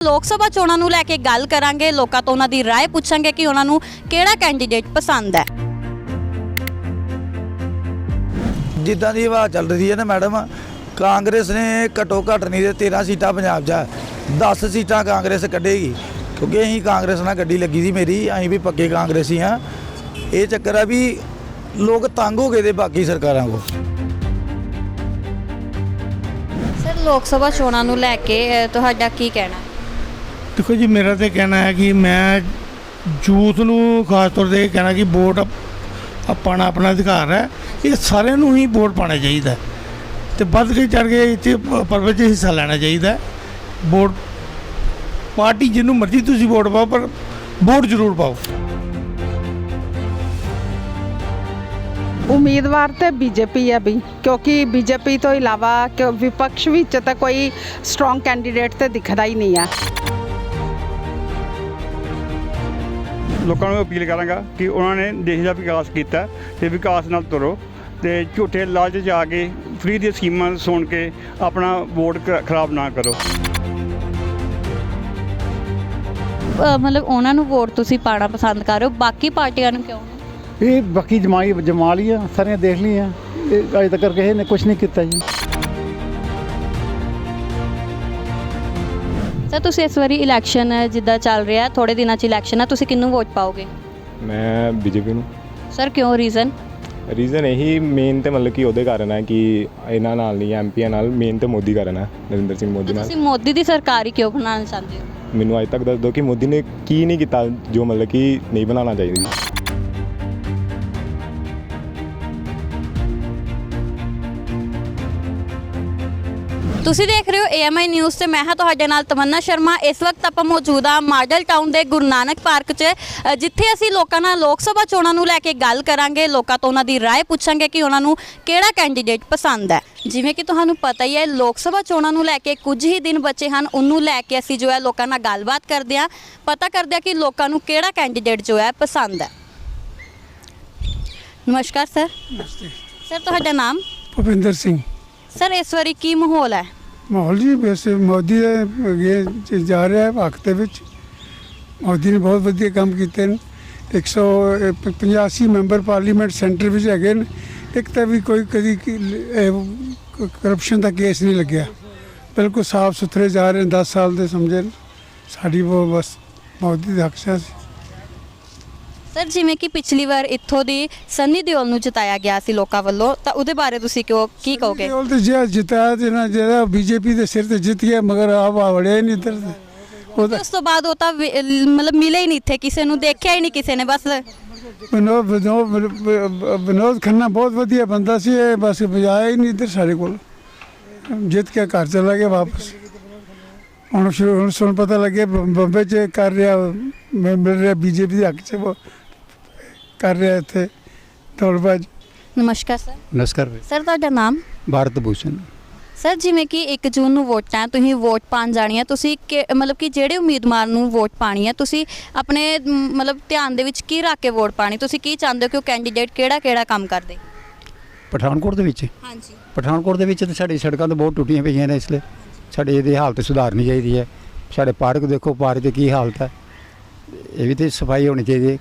ਲੋਕ ਸਭਾ ਚੋਣਾਂ ਨੂੰ ਲੈ ਕੇ ਗੱਲ ਕਰਾਂਗੇ ਲੋਕਾਂ ਤੋਂ ਉਹਨਾਂ ਦੀ رائے ਪੁੱਛਾਂਗੇ ਕਿ ਉਹਨਾਂ ਨੂੰ ਕਿਹੜਾ ਕੈਂਡੀਡੇਟ ਪਸੰਦ ਹੈ ਜਿੱਦਾਂ ਦੀ ਹਵਾ ਚੱਲ ਰਹੀ ਹੈ ਨਾ ਮੈਡਮ ਕਾਂਗਰਸ ਨੇ ਘੱਟੋ ਘੱਟ ਨਹੀਂ ਤੇ 13 ਸੀਟਾਂ ਪੰਜਾਬ 'ਚ 10 ਸੀਟਾਂ ਕਾਂਗਰਸ ਕੱਢੇਗੀ ਕਿਉਂਕਿ ਅਸੀਂ ਕਾਂਗਰਸ ਨਾਲ ਗੱਡੀ ਲੱਗੀ ਸੀ ਮੇਰੀ ਅਸੀਂ ਵੀ ਪੱਕੇ ਕਾਂਗਰਸੀ ਹਾਂ ਇਹ ਚੱਕਰ ਆ ਵੀ ਲੋਕ ਤੰਗ ਹੋ ਗਏ ਦੇ ਬਾਕੀ ਸਰਕਾਰਾਂ ਕੋ ਸਰ ਲੋਕ ਸਭਾ ਚੋਣਾਂ ਨੂੰ ਲੈ ਕੇ ਅ, ਤੁਹਾਡਾ ਕੀ ਕਹਿਣਾ ਹੈ? ਦੇਖੋ ਜੀ, ਮੇਰਾ ਤੇ ਕਹਿਣਾ ਹੈ ਕਿ ਮੈਂ ਯੂਥ ਨੂੰ ਖਾਸ ਤੌਰ ਤੇ ਇਹ ਕਹਿਣਾ ਕਿ ਵੋਟ ਅਪ- ਪਾਉਣਾ ਆਪਣਾ ਅਧਿਕਾਰ ਹੈ। ਇਹ ਸਾਰਿਆਂ ਨੂੰ ਹੀ ਵੋਟ ਪਾਉਣਾ ਚਾਹੀਦਾ ਹੈ। ਤੇ ਵੱਧ ਕੇ ਚੜ ਕੇ ਇੱਥੇ ਪ- ਪਰਵ 'ਚ ਹਿੱਸਾ ਲੈਣਾ ਚਾਹੀਦਾ ਵੋਟ, ਪਾਰਟੀ ਜਿਹਨੂੰ ਮਰਜ਼ੀ ਤੁਸੀਂ ਵੋਟ ਪਾਓ, ਪਰ ਵੋਟ ਜ਼ਰੂਰ ਪਾਓ। ਉਮੀਦਵਾਰ ਤੇ ਬੀਜੇਪੀ ਹੈ ਵੀ, ਕਿਉਂਕਿ ਬੀਜੇਪੀ ਤੋਂ ਇਲਾਵਾ ਕਿ ਵਿਪਕਸ਼ ਵਿੱਚ ਤਾਂ ਕੋਈ ਸਟਰੋਂਗ ਕੈਂਡੀਡੇਟ ਤੇ ਦਿਖਦਾ ਹੀ ਨਹੀਂ ਹੈ। ਲੋਕਾਂ ਨੂੰ ਅਪੀਲ ਕਰਾਂਗਾ ਕਿ ਉਹਨਾਂ ਨੇ ਦੇਸ਼ ਦਾ ਵਿਕਾਸ ਕੀਤਾ ਤੇ ਵਿਕਾਸ ਨਾਲ ਤੁਰੋ ਤੇ ਝੂਠੇ ਲਾਲਚ 'ਚ ਆ ਕੇ ਫ੍ਰੀ ਦੀਆਂ ਸਕੀਮਾਂ ਸੁਣ ਕੇ ਆਪਣਾ ਵੋਟ ਖਰਾਬ ਨਾ ਕਰੋ। ਮਤਲਬ ਉਹਨਾਂ ਨੂੰ ਵੋਟ ਤੁਸੀਂ ਪਾਣਾ ਪਸੰਦ ਕਰ ਰਹੇ ਹੋ ਬਾਕੀ ਪਾਰਟੀਆਂ ਨੂੰ ਕਿਉਂ? ਇਹ ਬਾਕੀ ਜਮਾਈ ਜਮਾ ਲਈਆਂ ਸਾਰੀਆਂ ਦੇਖ ਲਈਆਂ। ਇਹ ਅਜੇ ਤੱਕ ਕਿਸੇ ਨੇ ਕੁਝ ਨਹੀਂ ਕੀਤਾ ਜੀ। ਸਰ ਤੁਸੀਂ ਇਸ ਵਾਰੀ ਇਲੈਕਸ਼ਨ ਜਿੱਦਾਂ ਚੱਲ ਰਿਹਾ ਥੋੜੇ ਦਿਨਾਂ 'ਚ ਇਲੈਕਸ਼ਨ ਹੈ ਤੁਸੀਂ ਕਿਹਨੂੰ ਵੋਟ ਪਾਓਗੇ? ਮੈਂ ਬੀਜੇਪੀ ਨੂੰ। ਸਰ ਕਿਉਂ ਰੀਜ਼ਨ ਰੀਜ਼ਨ ਇਹੀ ਮੇਨ ਤੇ ਮਤਲਬ ਕਿ ਉਹਦੇ ਕਾਰਨ ਹੈ ਕਿ ਇਹਨਾਂ ਨਾਲ ਨਹੀਂ ਐਮਪੀਆਂ ਨਾਲ ਮੇਨ ਤੇ ਮੋਦੀ ਕਾਰਨ ਹੈ ਨਰਿੰਦਰ ਸਿੰਘ ਮੋਦੀ ਨਾਲ। ਤੁਸੀਂ ਮੋਦੀ ਦੀ ਸਰਕਾਰ ਹੀ ਕਿਉਂ ਬਣਾਉਣਾ ਚਾਹੁੰਦੇ ਹੋ? ਮੈਨੂੰ ਅੱਜ ਤੱਕ ਦੱਸ ਦਿਓ ਕਿ ਮੋਦੀ ਨੇ ਕੀ ਨਹੀਂ ਕੀਤਾ ਜੋ ਮਤਲਬ ਕਿ ਨਹੀਂ ਬਣਾਉਣਾ ਚਾਹੀਦਾ। ਤੁਸੀਂ ਦੇਖ ਰਹੇ ਹੋ AMI ਨਿਊਜ਼ ਤੇ ਮੈਂ ਹਾਂ ਤੁਹਾਡੇ ਨਾਲ ਤਮੰਨਾ ਸ਼ਰਮਾ ਇਸ ਵਕਤ ਆਪਾਂ ਮੌਜੂਦ ਆ ਮਾਡਲ ਟਾਊਨ ਦੇ ਗੁਰੂ ਨਾਨਕ ਪਾਰਕ 'ਚ ਅ, ਜਿੱਥੇ ਅਸੀਂ ਲੋਕਾਂ ਨਾਲ ਲੋਕ ਸਭਾ ਚੋਣਾਂ ਨੂੰ ਲੈ ਕੇ ਗੱਲ ਕਰਾਂਗੇ ਲੋਕਾਂ ਤੋਂ ਉਹਨਾਂ ਦੀ رائے ਪੁੱਛਾਂਗੇ ਕਿ ਉਹਨਾਂ ਨੂੰ ਕਿਹੜਾ ਕੈਂਡੀਡੇਟ ਪਸੰਦ ਹੈ ਜਿਵੇਂ ਕਿ ਤੁਹਾਨੂੰ ਪਤਾ ਹੀ ਹੈ ਲੋਕ ਸਭਾ ਚੋਣਾਂ ਨੂੰ ਲੈ ਕੇ ਕੁਝ ਹੀ ਦਿਨ ਬਚੇ ਹਨ ਉਹਨੂੰ ਲੈ ਕੇ ਅਸੀਂ ਜੋ ਹੈ ਲੋਕਾਂ ਨਾਲ ਗੱਲਬਾਤ ਕਰਦੇ ਹਾਂ ਪਤਾ ਕਰਦੇ ਹਾਂ ਕਿ ਲੋਕਾਂ ਨੂੰ ਕਿਹੜਾ ਕੈਂਡੀਡੇਟ ਜੋ ਹੈ ਪਸੰਦ ਹੈ ਨਮਸਕਾਰ ਸਰ ਸਰ ਤੁਹਾਡਾ ਨਾਮ ਭੁਪਿੰਦਰ ਸਿੰਘ ਸਰ, ਇਸ ਵਾਰੀ ਕੀ ਮਾਹੌਲ ਹੈ? ਮਾਹੌਲ ਜੀ ਵੈਸੇ ਮੋਦੀ ਦੇ ਅੱਗੇ ਚ ਜਾ ਰਿਹਾ ਹੈ ਹੱਕ ਦੇ ਵਿੱਚ। ਮੋਦੀ ਨੇ ਬਹੁਤ ਵਧੀਆ ਕੰਮ ਕੀਤੇ ਨੇ। 185 ਮੈਂਬਰ ਪਾਰਲੀਮੈਂਟ ਸੈਂਟਰ ਵਿੱਚ ਹੈਗੇ ਨੇ। ਇੱਕ ਤਾਂ ਵੀ ਕੋਈ ਕਦੀ ਕਰਪਸ਼ਨ ਦਾ ਕੇਸ ਨਹੀਂ ਲੱਗਿਆ। ਬਿਲਕੁਲ ਸਾਫ਼ ਸੁਥਰੇ ਜਾ ਰਹੇ ਨੇ 10 ਸਾਲ ਦੇ ਸਮਝੇ ਸਾਡੀ ਉਹ ਬਸ ਮੋਦੀ ਦਾ ਹੱਕ ਸੀ ਸਰ ਜਿਵੇਂ ਕਿ ਪਿਛਲੀ ਵਾਰ ਇੱਥੋਂ ਦੀ ਸੰਨੀ ਦਿਓਲ ਨੂੰ ਜਿਤਾਇਆ ਗਿਆ ਸੀ ਲੋਕਾਂ ਵੱਲੋਂ ਤਾਂ ਉਹਦੇ ਬਾਰੇ ਤੁਸੀਂ ਕਿਉਂ ਕੀ ਕਹੋਗੇ? ਉਹ ਤੇ ਜਿਹੜਾ ਜਿਤਾਇਆ ਤੇ ਨਾ ਜਿਹੜਾ ਬੀਜੇਪੀ ਦੇ ਸਿਰ ਤੇ ਜਿੱਤ ਗਿਆ ਮਗਰ ਆਪ ਵੜਿਆ ਹੀ ਨਹੀਂ ਇੱਧਰ ਤੇ। ਉਹ ਤਾਂ ਉਸ ਤੋਂ ਬਾਅਦ ਉਹ ਤਾਂ ਵਿ- ਮਤਲਬ ਮਿਲੇ ਹੀ ਨਹੀਂ ਇੱਥੇ ਕਿਸੇ ਨੂੰ ਦੇਖਿਆ ਹੀ ਨਹੀਂ ਕਿਸੇ ਨੇ ਬਸ ਵਿਨੋਦ ਵਿਨੋਦ ਵਿਨੋਦ ਖੰਨਾ ਬਹੁਤ ਵਧੀਆ ਬੰਦਾ ਸੀ ਇਹ ਬਸ ਬਜਾਇਆ ਹੀ ਨਹੀਂ ਇੱਧਰ ਸਾਡੇ ਕੋਲ। ਜਿੱਤ ਕੇ ਘਰ ਚਲਾ ਗਿਆ ਵਾਪਸ। ਹੁਣ ਸ਼ੁਰੂ ਹੁਣ ਸੁਣ ਪਤਾ ਲੱਗਿਆ ਬੰਬ- ਚ ਕਰ ਰਿਹਾ ਮੈਂ ਮਿਲ ਰਿਹਾ ਬੀਜੇਪੀ ਦੇ ਹੱਕ ਚ। ਕਰ ਰਿਹਾ ਇੱਥੇ ਦੌੜਬਾਜ਼। ਨਮਸਕਾਰ ਸਰ। ਨਮਸਕਾਰ ਸਰ ਤੁਹਾਡਾ ਨਾਮ? ਭਾਰਤ ਭੂਸ਼ਣ। ਸਰ ਜਿਵੇਂ ਕਿ 1 ਜੂਨ ਨੂੰ ਵੋਟਾਂ ਤੁਸੀਂ ਵੋਟ ਪਾਣ ਜਾਣੀ ਹੈ ਤੁਸੀਂ ਕਿ- ਮਤਲਬ ਕਿ ਜਿਹੜੇ ਉਮੀਦਵਾਰ ਨੂੰ ਵੋਟ ਪਾਣੀ ਹੈ ਤੁਸੀਂ ਆਪਣੇ ਮ, ਮਤਲਬ ਧਿਆਨ ਦੇ ਵਿੱਚ ਕੀ ਰੱਖ ਕੇ ਵੋਟ ਪਾਣੀ ਤੁਸੀਂ ਕੀ ਚਾਹੁੰਦੇ ਹੋ ਕਿ ਉਹ ਕੈਂਡੀਡੇਟ ਕਿਹੜਾ ਕਿਹੜਾ ਕੰਮ ਕਰਦੇ? ਪਠਾਨਕੋਟ ਦੇ ਵਿੱਚ? ਹਾਂਜੀ। ਪਠਾਨਕੋਟ ਦੇ ਵਿੱਚ ਤਾਂ ਸਾਡੀ ਸੜਕਾਂ ਤਾਂ ਬਹੁਤ ਟੁੱਟੀਆਂ ਪਈਆਂ ਨੇ ਇਸ ਲਈ। ਸਾਡੀ ਇਹਦੀ ਹਾਲਤ ਸੁਧਾਰਨੀ ਚਾਹੀਦੀ ਹੈ। ਸਾਡੇ ਪਾਰਕ ਦੇਖੋ ਪਾਰਕ ਦੀ ਕੀ ਹਾਲਤ ਹੈ। ਇਹ ਵੀ ਤੇ ਸਫ਼ਾਈ ਹੋਣੀ ਚਾਹੀਦੀ ਹੈ।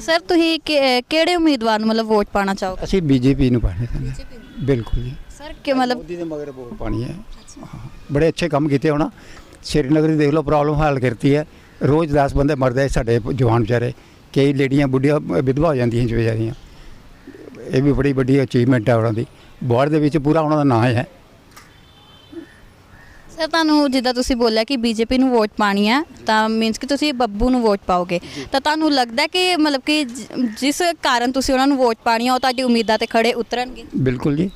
ਸਰ ਤੁਸੀਂ ਕਿ- ਕਿਹੜੇ ਉਮੀਦਵਾਰ ਨੂੰ ਮਤਲਬ ਵੋਟ ਪਾਣਾ ਚਾਹੋਗੇ? ਅਸੀਂ ਬੀਜੇਪੀ ਨੂੰ ਪਾਣੇ ਹਾਂ। ਬਿਲਕੁਲ ਜੀ। ਸਰ ਕਿ ਮਤਲਬ ਮੋਦੀ ਦੇ ਮਗਰ ਵੋਟ ਪਾਣੀ ਹੈ। ਹਾਂ, ਬੜੇ ਅੱਛੇ ਕੰਮ ਕੀਤੇ ਹੋਣਾ। ਸ਼੍ਰੀਨਗਰ ਦੀ ਦੇਖ ਲਓ ਪ੍ਰੋਬਲਮ ਹੱਲ ਕਰਤੀ ਹੈ। ਰੋਜ਼ 10 ਬੰਦੇ ਮਰਦੇ ਸਾਡੇ ਜਵਾਨ ਵਿਚਾਰੇ। ਕਈ ਲੇਡੀਆਂ ਬੁੱਢੀਆਂ ਵਿਧਵਾ ਹੋ ਜਾਂਦੀਆਂ ਜੀ ਵਿਚਾਰੀਆਂ। ਇਹ ਵੀ ਬੜੀ ਵੱਡੀ ਅਚੀਵਮੈਂਟ ਹੈ ਉਹਨਾਂ ਦੀ। ਬਾੜ ਦੇ ਵਿੱਚ ਪੂਰਾ ਉਹਨਾਂ ਦਾ ਨਾਂ ਹੈ। ਸਰ ਤੁਹਾਨੂੰ ਜਿੱਦਾਂ ਤੁਸੀਂ ਬੋਲਿਆ ਕਿ ਬੀਜੇਪੀ ਨੂੰ ਵੋਟ ਪਾਣੀ ਹੈ ਤਾਂ ਮੀਨਸ ਕਿ ਤੁਸੀਂ ਬੱਬੂ ਨੂੰ ਵੋਟ ਪਾਓਗੇ। ਤਾਂ ਤੁਹਾਨੂੰ ਲੱਗਦਾ ਕਿ ਮਤਲਬ ਕਿ ਜ- ਜਿਸ ਕਾਰਨ ਤੁਸੀਂ ਉਹਨਾਂ ਨੂੰ ਵੋਟ ਪਾਣੀ ਹੈ ਉਹ ਤੁਹਾਡੀ ਉਮੀਦਾਂ ਤੇ ਖੜੇ ਉਤਰਨਗੇ? ਬਿਲਕੁਲ ਜੀ।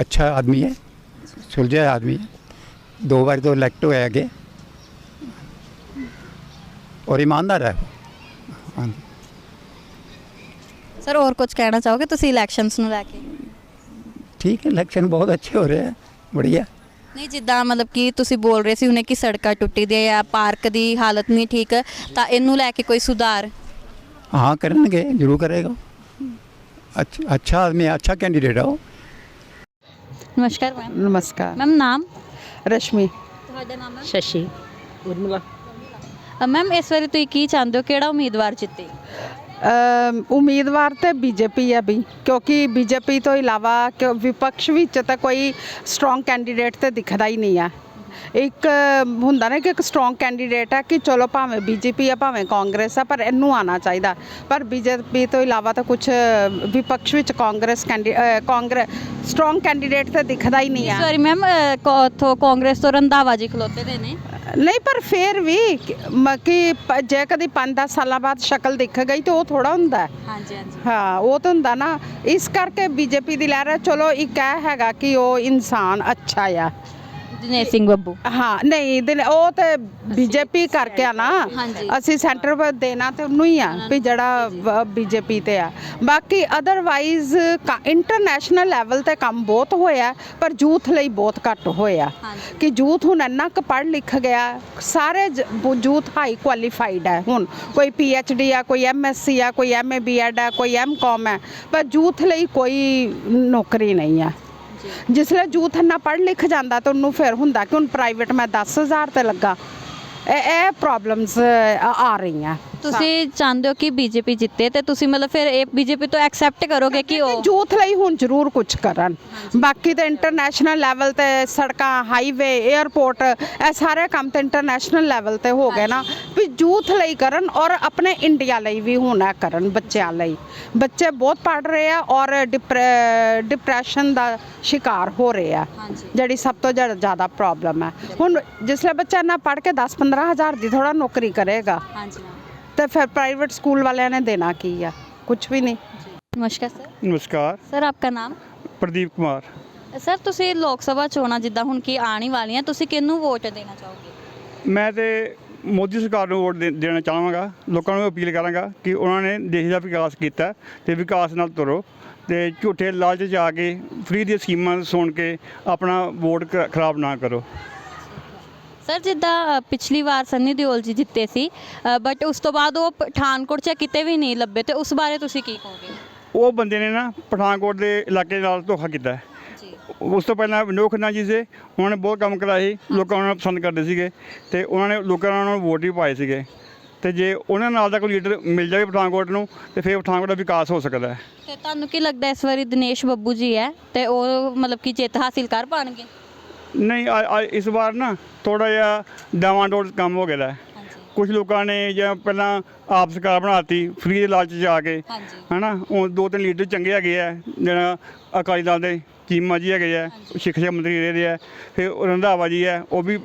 ਅੱਛਾ ਆਦਮੀ ਹੈ। ਸੁਲਝਿਆ ਆਦਮੀ ਹੈ। ਦੋ ਵਾਰ ਤੋਂ ਇਲੈਕਟ ਹੋਇਆ ਅੱਗੇ। ਔਰ ਇਮਾਨਦਾਰ ਹੈ ਸਰ ਹੋਰ ਕੁਝ ਕਹਿਣਾ ਚਾਹੋਗੇ? ਤੁਸੀਂ ਇਲੈਕਸ਼ਨਸ ਨੂੰ ਲੈ ਕੇ। ਠੀਕ ਹੈ ਇਲੈਕਸ਼ਨ ਬਹੁਤ ਅੱਛੇ ਹੋ ਰਹੇ ਹੈ। ਬੜੀਆ। ਨਹੀਂ ਜਿੱਦਾਂ ਮਤਲਬ ਕਿ ਤੁਸੀਂ ਬੋਲ ਰਹੇ ਸੀ ਹੁਣੇ ਕਿ ਸੜਕਾਂ ਟੁੱਟੀ ਆ ਪਾਰਕ ਦੀ ਹਾਲਤ ਨਹੀਂ ਠੀਕ ਤਾਂ ਇਹਨੂੰ ਲੈ ਕੇ ਕੋਈ ਸੁਧਾਰ? ਹਾਂ ਕਰਨਗੇ ਜ਼ਰੂਰ ਕਰੇਗਾ। ਅੱਛਾ ਅੱਛਾ ਆਦਮੀ ਅੱਛਾ ਕੈਂਡੀਡੇਟ ਆ ਉਹ। ਨਮਸਕਾਰ ਮੈਮ। ਨਮਸਕਾਰ। ਮੈਮ ਨਾਮ? ਰਸ਼ਮੀ। ਤੁਹਾਡਾ ਨਾਮ ਸ਼ਸ਼ੀ। ਉਰਮਿਲਾ। ਮੈਮ ਇਸ ਵਾਰੀ ਤੁਸੀਂ ਕੀ ਚਾਹੁੰਦੇ ਹੋ? ਕਿਹੜਾ ਉਮੀਦਵਾਰ ਜਿੱਤੇ? ਅਮ, ਉਮੀਦਵਾਰ ਤੇ ਬੀਜੇਪੀ ਹੈ ਵੀ ਕਿਉਂਕਿ ਬੀਜੇਪੀ ਤੋਂ ਇਲਾਵਾ ਕਿ ਵਿਪਕਸ਼ ਵਿੱਚ ਤਾਂ ਕੋਈ ਸਟਰੋਂਗ ਕੈਂਡੀਡੇਟ ਤੇ ਦਿਖਦਾ ਹੀ ਨਹੀਂ ਆ। ਇੱਕ ਹੁੰਦਾ ਨਾ ਕਿ ਇੱਕ ਸਟਰੋਂਗ ਕੈਂਡੀਡੇਟ ਹੈ ਕਿ ਚਲੋ ਭਾਵੇਂ ਬੀਜੇਪੀ ਆ ਭਾਵੇਂ ਕਾਂਗਰਸ ਆ ਪਰ ਇਹਨੂੰ ਆਣਾ ਚਾਹੀਦਾ। ਪਰ ਬੀਜੇਪੀ ਤੋਂ ਇਲਾਵਾ ਤਾਂ ਕੁਝ ਵਿਪਕਸ਼ ਵਿੱਚ ਕਾਂਗਰਸ ਕਾਂਗਰਸ ਸਟਰੋਂਗ ਕੈਂਡੀਡੇਟ ਤੇ ਦਿਖਦਾ ਹੀ ਨਹੀਂ ਆ। ਵਾਰੀ ਮੈਮ ਉਥੋਂ ਕਾਂਗਰਸ ਤੋਂ ਰੰਧਾਵਾ ਜੀ ਖਲੋਤੇ ਦੇ ਨੇ। ਨਹੀਂ ਪਰ ਫੇਰ ਵੀ ਕਿ ਜੇ ਕਦੀ 5-10 ਸਾਲਾਂ ਬਾਅਦ ਸ਼ਕਲ ਦਿਖ ਗਈ ਤੇ ਉਹ ਥੋੜਾ ਹੁੰਦਾ ਹੈ। ਹਾਂਜੀ ਹਾਂਜੀ। ਹਾਂ ਉਹ ਤਾਂ ਹੁੰਦਾ ਨਾ। ਇਸ ਕਰਕੇ ਬੀਜੇਪੀ ਦੀ ਲਹਿਰ ਚਲੋ ਇੱਕ ਇਹ ਹੈਗਾ ਕਿ ਉਹ ਇਨਸਾਨ ਅੱਛਾ ਆ। ਦਿਨੇਸ਼ ਸਿੰਘ ਬੱਬੂ। ਹਾਂ ਨਹੀਂ ਦਿਨ- ਉਹ ਤੇ ਬੀਜੇਪੀ ਕਰਕੇ ਆ ਨਾ। ਹਾਂਜੀ। ਅਸੀਂ ਸੈਂਟਰ ਪਰ ਦੇਣਾ ਤੇ ਉਹਨੂੰ ਹੀ ਆ ਵੀ ਜਿਹੜਾ ਬੀਜੇਪੀ ਤੇ ਆ। ਬਾਕੀ ਅਦਰਵਾਈਜ਼ ਇੰਟਰਨੈਸ਼ਨਲ ਲੈਵਲ ਤੇ ਕੰਮ ਬਹੁਤ ਹੋਇਆ ਪਰ ਯੂਥ ਲਈ ਬਹੁਤ ਘੱਟ ਹੋਇਆ ਹਾਂਜੀ। ਕਿ ਯੂਥ ਹੁਣ ਇੰਨਾ ਕੁ ਪੜ੍ਹ ਲਿਖ ਗਿਆ ਸਾਰੇ ਯੂਥ ਹਾਈ ਕੁਆਲੀਫਾਈਡ ਹੈ ਹੁਣ। ਕੋਈ ਪੀ ਐਚ ਡੀ ਆ ਕੋਈ ਐਮ ਐਸ ਸੀ ਆ ਕੋਈ ਐਮ ਏ ਬੀ ਐਡ ਆ ਕੋਈ ਐਮ ਕਾਮ ਹੈ ਪਰ ਯੂਥ ਲਈ ਕੋਈ ਨੌਕਰੀ ਨਹੀਂ ਆ। ਜਿਸਲੇ ਯੂਥ ਇੰਨਾ ਪੜ੍ਹ ਲਿਖ ਜਾਂਦਾ ਤਾਂ ਉਹਨੂੰ ਫਿਰ ਹੁੰਦਾ ਕਿ ਹੁਣ ਪ੍ਰਾਈਵੇਟ ਮੈਂ 10000 ਤੇ ਲੱਗਾ। ਇਹ ਇਹ ਪ੍ਰੋਬਲਮਸ ਆ ਰਹੀਆਂ। ਤੁਸੀਂ ਚਾਹੁੰਦੇ ਹੋ ਕਿ ਬੀਜੇਪੀ ਜਿੱਤੇ ਤੇ ਤੁਸੀਂ ਮਤਲਬ ਫਿਰ ਇਹ ਬੀਜੇਪੀ ਤੋਂ ਐਕਸੈਪਟ ਕਰੋਗੇ ਕਿ ਉਹ ਯੂਥ ਲਈ ਹੁਣ ਜ਼ਰੂਰ ਕੁਝ ਕਰਨ। ਬਾਕੀ ਤਾਂ ਇੰਟਰਨੈਸ਼ਨਲ ਲੈਵਲ ਤੇ ਸੜਕਾਂ ਹਾਈਵੇ 에ਅਰਪੋਰਟ ਇਹ ਸਾਰੇ ਕੰਮ ਤੇ ਇੰਟਰਨੈਸ਼ਨਲ ਲੈਵਲ ਤੇ ਹੋ ਗਏ ਨਾ। ਵੀ ਯੂਥ ਲਈ ਕਰਨ ਔਰ ਆਪਣੇ ਇੰਡੀਆ ਲਈ ਵੀ ਹੁਣ ਕਰਨ ਬੱਚਿਆਂ ਲਈ। ਬੱਚੇ ਬਹੁਤ ਪੜ ਰਹੇ ਆ ਔਰ ਡਿਪਰੈਸ਼ਨ ਦਾ ਸ਼ਿਕਾਰ ਹੋ ਰਹੇ ਆ। ਜਿਹੜੀ ਸਭ ਤੋਂ ਜ਼ਿਆਦਾ- ਜ਼ਿਆਦਾ ਪ੍ਰੋਬਲਮ ਹੈ ਹੁਣ ਜਿਸਲੇ ਬੱਚਾ ਨਾ ਪੜ ਕੇ 10 15 ਹਜ਼ਾਰ ਦੀ ਥੋੜਾ ਨੌਕਰੀ ਕਰੇਗਾ। ਹਾਂਜੀ ਤੇ ਫਿਰ ਪ੍ਰਾਈਵੇਟ ਸਕੂਲ ਵਾਲਿਆਂ ਨੇ ਦੇਣਾ ਕੀ ਆ? ਕੁਝ ਵੀ ਨਹੀਂ। ਨਮਸਕਾਰ ਸਰ। ਨਮਸਕਾਰ। ਸਰ ਆਪਕਾ ਨਾਮ? ਪ੍ਰਦੀਪ ਕੁਮਾਰ। ਸਰ ਤੁਸੀਂ ਲੋਕ ਸਭਾ ਚੋਣਾਂ ਜਿੱਦਾਂ ਹੁਣ ਕੀ ਆਉਣ ਹੀ ਵਾਲੀਆਂ ਤੁਸੀਂ ਕਿਹਨੂੰ ਵੋਟ ਦੇਣਾ ਚਾਹੋਗੇ? ਮੈਂ ਤੇ ਮੋਦੀ ਸਰਕਾਰ ਨੂੰ ਵੋਟ ਦੇ- ਦੇਣਾ ਚਾਹਾਂਗਾ। ਲੋਕਾਂ ਨੂੰ ਅਪੀਲ ਕਰਾਂਗਾ ਕਿ ਉਹਨਾਂ ਨੇ ਦੇਸ਼ ਦਾ ਵਿਕਾਸ ਕੀਤਾ ਤੇ ਵਿਕਾਸ ਨਾਲ ਤੁਰੋ ਤੇ ਝੂਠੇ ਲਾਲਚ 'ਚ ਆ ਕੇ ਫ੍ਰੀ ਦੀਆਂ ਸਕੀਮਾਂ ਸੁਣ ਕੇ ਆਪਣਾ ਵੋਟ ਖ- ਖਰਾਬ ਨਾ ਕਰੋ। ਸਰ ਜਿੱਦਾਂ ਪਿਛਲੀ ਵਾਰ ਸੰਨੀ ਦਿਓਲ ਜੀ ਜਿੱਤੇ ਸੀ ਬਟ ਉਸ ਤੋਂ ਬਾਅਦ ਉਹ ਪਠਾਨਕੋਟ 'ਚ ਕਿਤੇ ਵੀ ਨਹੀਂ ਲੱਭੇ ਤੇ ਉਸ ਬਾਰੇ ਤੁਸੀਂ ਕੀ ਕਹੋਗੇ? ਉਹ ਬੰਦੇ ਨੇ ਨਾ ਪਠਾਨਕੋਟ ਦੇ ਇਲਾਕੇ ਨਾਲ ਧੋਖਾ ਕੀਤਾ। ਹੈ। ਜੀ। ਉਸ ਤੋਂ ਪਹਿਲਾਂ ਵਿਨੋਦ ਖੰਨਾ ਜੀ ਸੀ ਉਹਨਾਂ ਨੇ ਬਹੁਤ ਕੰਮ ਕਰਾਇਆ ਸੀ ਲੋਕਾਂ ਨੂੰ ਪਸੰਦ ਕਰਦੇ ਸੀਗੇ ਤੇ ਉਹਨਾਂ ਨੇ ਲੋਕਾਂ ਨੂੰ ਵੋਟ ਵੀ ਪਾਏ ਸੀਗੇ। ਤੇ ਜੇ ਉਹਨਾਂ ਨਾਲ ਦਾ ਕੋਈ ਲੀਡਰ ਮਿਲ ਜਾਵੇ ਪਠਾਨਕੋਟ ਨੂੰ ਤੇ ਫਿਰ ਪਠਾਨਕੋਟ ਦਾ ਵਿਕਾਸ ਹੋ ਸਕਦਾ ਹੈ। ਤੇ ਤੁਹਾਨੂੰ ਕੀ ਲੱਗਦਾ ਇਸ ਵਾਰੀ ਦਿਨੇਸ਼ ਬੱਬੂ ਜੀ ਹੈ ਤੇ ਉਹ ਮਤਲਬ ਕਿ ਜਿੱਤ ਹਾਸਿਲ ਕਰ ਪਾਣਗੇ? ਨਹੀਂ ਆ- ਆ ਇਸ ਵਾਰ ਨਾ ਥੋੜਾ ਜਿਹਾ ਡਾਵਾਂਡੋਲ ਕੰਮ ਹੋ ਗਿਆ ਹੈ ਹਾਂਜੀ। ਕੁਝ ਲੋਕਾਂ ਨੇ ਜਾਂ ਪਹਿਲਾਂ ਆਪ ਸਰਕਾਰ ਬਣਾਤੀ ਫ੍ਰੀ ਦੇ ਲਾਲਚ 'ਚ ਆ ਕੇ। ਹਾਂਜੀ। ਹਨਾ ਉਹ ਦੋ ਤਿੰਨ ਲੀਡਰ ਚੰਗੇ ਹੈਗੇ ਆ ਜਿਹੜਾ ਅਕਾਲੀ ਦਲ ਦੇ ਚੀਮਾ ਜੀ ਹੈਗੇ ਆ ਸਿੱਖਿਆ ਮੰਤਰੀ ਰਹੇ ਦੇ ਆ ਫਿਰ ਉਹ ਰੰਧਾਵਾ ਜੀ ਆ ਉਹ ਵੀ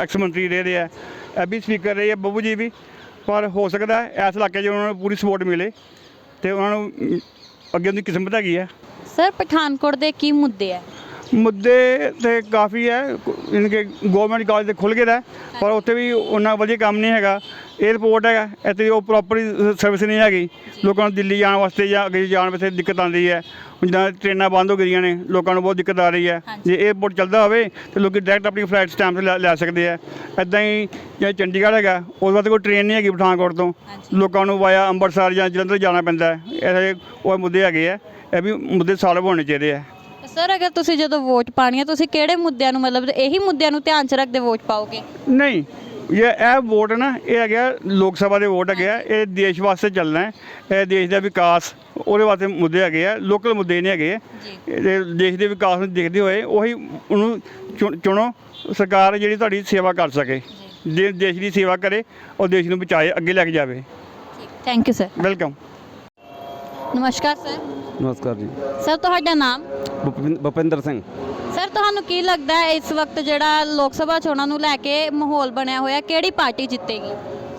ਐਕਸ ਮੰਤਰੀ ਰਹੇ ਦੇ ਆ। ਇਹ ਵੀ ਸਪੀਕਰ ਰਹੇ ਆ ਬੱਬੂ ਜੀ ਵੀ ਪਰ ਹੋ ਸਕਦਾ ਹੈ ਇਸ ਇਲਾਕੇ 'ਚ ਉਹਨਾਂ ਨੂੰ ਪੂਰੀ ਸਪੋਰਟ ਮਿਲੇ ਤੇ ਉਹਨਾਂ ਨੂੰ ਅਮ, ਅੱਗੇ ਉਹਦੀ ਕਿਸਮਤ ਹੈਗੀ ਆ। ਸਰ ਪਠਾਨਕੋਟ ਦੇ ਕੀ ਮੁੱਦੇ ਹੈ ਮੁੱਦੇ ਤੇ ਕਾਫੀ ਹੈ ਇਨ ਕਿ ਗਵਰਨਮੈਂਟ ਕਾਲਜ ਤੇ ਖੁੱਲ ਹੈ, ਪਰ ਉੱਥੇ ਵੀ ਉਹਨਾਂ ਵਧੀਆ ਕੰਮ ਨਹੀਂ ਹੈਗਾ। 에ਅਰਪੋਰਟ ਹੈਗਾ ਇੱਥੇ ਉਹ ਪ੍ਰੋਪਰ ਸਰਵਿਸ ਨਹੀਂ ਹੈਗੀ। ਲੋਕਾਂ ਨੂੰ ਦਿੱਲੀ ਜਾਣ ਵਾਸਤੇ ਜਾਂ ਅੱਗੇ ਜਾਣ ਵਾਸਤੇ ਦਿੱਕਤ ਆਉਂਦੀ ਹੈ। ਜਿੱਦਾਂ ਟ੍ਰੇਨਾਂ ਬੰਦ ਹੋ ਗਈਆਂ ਨੇ ਲੋਕਾਂ ਨੂੰ ਬਹੁਤ ਦਿੱਕਤ ਆ ਰਹੀ ਹੈ। ਜੇ 에ਅਰਪੋਰਟ ਚੱਲਦਾ ਹੋਵੇ ਤੇ ਲੋਕੀ ਡਾਇਰੈਕਟ ਆਪਣੀ ਫਲਾਈਟ ਸਟੈਂਪ ਤੇ ਲੈ- ਸਕਦੇ ਆ ਇਦਾਂ ਹੀ ਜੇ ਚੰਡੀਗੜ੍ਹ ਹੈਗਾ ਉਹਦੇ ਵਾਸਤੇ ਕੋਈ ਟ੍ਰੇਨ ਨਹੀਂ ਹੈਗੀ ਪਠਾਨਕੋਟ ਤੋਂ। ਲੋਕਾਂ ਨੂੰ ਵਾਇਆ ਅੰਮ੍ਰਿਤਸਰ ਜਾਂ ਜਲੰਧਰ ਜਾਣਾ ਪੈਂਦਾ ਇਹ ਉਹ ਮੁੱਦੇ ਹੈਗੇ ਆ ਇਹ ਵੀ ਮੁੱਦੇ ਸਾਲਵ ਹੋਣੇ ਚਾਹੀਦੇ ਆ ਸਰ ਅਗਰ ਤੁਸੀਂ ਜਦੋਂ ਵੋਟ ਪਾਣੀ ਹੈ ਤੁਸੀਂ ਕਿਹੜੇ ਮੁੱਦਿਆਂ ਨੂੰ ਮਤਲਬ ਇਹੀ ਮੁੱਦਿਆਂ ਨੂੰ ਧਿਆਨ 'ਚ ਰੱਖਦੇ ਵੋਟ ਪਾਓਗੇ? ਨਹੀਂ ਇਹ ਇਹ ਵੋਟ ਨਾ ਇਹ ਹੈਗਾ ਲੋਕ ਸਭਾ ਦੇ ਵੋਟ ਹੈਗੇ ਆ ਇਹ ਦੇਸ਼ ਵਾਸਤੇ ਚੱਲਣਾ ਹੈ ਇਹ ਦੇਸ਼ ਦਾ ਵਿਕਾਸ ਉਹਦੇ ਵਾਸਤੇ ਮੁੱਦੇ ਹੈਗੇ ਆ ਲੋਕਲ ਮੁੱਦੇ ਨਹੀਂ ਹੈਗੇ। ਇਹ ਦੇਸ਼ ਦੇ ਵਿਕਾਸ ਨੂੰ ਦੇਖਦੇ ਹੋਏ ਉਹੀ ਉਹਨੂੰ ਚੁਣ- ਚੁਣੋ ਸਰਕਾਰ ਜਿਹੜੀ ਤੁਹਾਡੀ ਸੇਵਾ ਕਰ ਸਕੇ। ਜੇ। ਦੇਸ਼ ਦੀ ਸੇਵਾ ਕਰੇ ਔਰ ਦੇਸ਼ ਨੂੰ ਬਚਾਏ ਅੱਗੇ ਲੈ ਕੇ ਜਾਵੇ। ਥੈਂਕ ਯੂ ਸਰ ਵੈਲਕਮ ਨਮਸਕਾਰ ਸਰ। ਨਮਸਕਾਰ ਜੀ। ਸਰ ਤੁਹਾਡਾ ਨਾਮ? ਭੁਪਿੰ- ਭੁਪਿੰਦਰ ਸਿੰਘ। ਸਰ ਤੁਹਾਨੂੰ ਕੀ ਲੱਗਦਾ ਹੈ ਇਸ ਵਕਤ ਜਿਹੜਾ ਲੋਕ ਸਭਾ ਚੋਣਾਂ ਨੂੰ ਲੈ ਕੇ ਮਾਹੌਲ ਬਣਿਆ ਹੋਇਆ ਕਿਹੜੀ ਪਾਰਟੀ ਜਿੱਤੇਗੀ?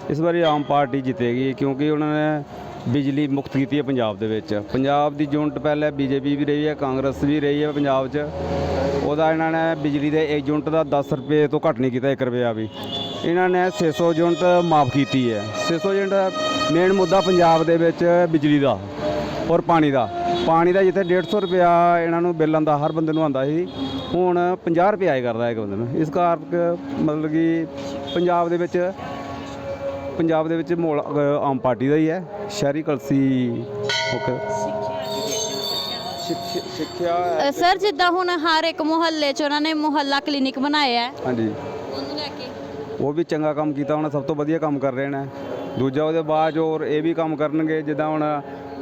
ਇਸ ਵਾਰੀ ਆਮ ਪਾਰਟੀ ਜਿੱਤੇਗੀ ਕਿਉਂਕਿ ਉਹਨਾਂ ਨੇ ਬਿਜਲੀ ਮੁਕਤ ਕੀਤੀ ਹੈ ਪੰਜਾਬ ਦੇ ਵਿੱਚ। ਪੰਜਾਬ ਦੀ ਯੂਨਿਟ ਪਹਿਲੇ ਬੀਜੇਪੀ ਵੀ ਰਹੀ ਹੈ ਕਾਂਗਰਸ ਵੀ ਰਹੀ ਹੈ ਪੰਜਾਬ 'ਚ। ਉਹਦਾ ਇਹਨਾਂ ਨੇ ਬਿਜਲੀ ਦੇ ਇੱਕ ਯੂਨਿਟ ਦਾ 10 ਰੁਪਏ ਤੋਂ ਘੱਟ ਨਹੀਂ ਕੀਤਾ 1 ਰੁਪਿਆ ਵੀ। ਇਹਨਾਂ ਨੇ 600 ਯੂਨਿਟ ਮਾਫ ਕੀਤੀ ਹੈ। 600 ਯੂਨਿਟ ਮੇਨ ਮੁੱਦਾ ਪੰਜਾਬ ਦੇ ਵਿੱਚ ਬਿਜਲੀ ਦਾ। ਔਰ ਪਾਣੀ ਦਾ। ਪਾਣੀ ਦਾ ਜਿੱਥੇ 150 ਰੁਪਿਆ ਇਹਨਾਂ ਨੂੰ ਬਿੱਲ ਆਉਂਦਾ ਹਰ ਬੰਦੇ ਨੂੰ ਆਉਂਦਾ ਸੀ। ਹੁਣ 50 ਰੁਪਏ ਆਏ ਕਰਦਾ ਇੱਕ ਬੰਦੇ ਨੂੰ। ਇਸ ਕਰਕੇ ਮਤਲਬ ਕਿ ਪੰਜਾਬ ਦੇ ਵਿੱਚ ਪੰਜਾਬ ਦੇ ਵਿੱਚ ਮੋਲ ਆਮ ਪਾਰਟੀ ਦਾ ਹੀ ਹੈ। ਸ਼ਹਿਰੀ ਕਲਸੀ ਸਿੱਖਿਆ ਸਰ ਜਿੱਦਾਂ ਹੁਣ ਹਰ ਇੱਕ ਮੁਹੱਲੇ 'ਚ ਉਹਨਾਂ ਨੇ ਮੁਹੱਲਾ ਕਲੀਨਿਕ ਬਣਾਇਆ ਹੈ। ਹਾਂਜੀ। ਉਹਨੂੰ ਉਹ ਵੀ ਚੰਗਾ ਕੰਮ ਕੀਤਾ ਹੁਣ ਸਭ ਤੋਂ ਵਧੀਆ ਕੰਮ ਕਰ ਰਹੇ ਨੇ। ਦੂਜਾ ਉਹਦੇ ਬਾਅਦ ਹੋਰ ਇਹ ਵੀ ਕੰਮ ਕਰਨਗੇ ਜਿੱਦਾਂ ਹੁਣ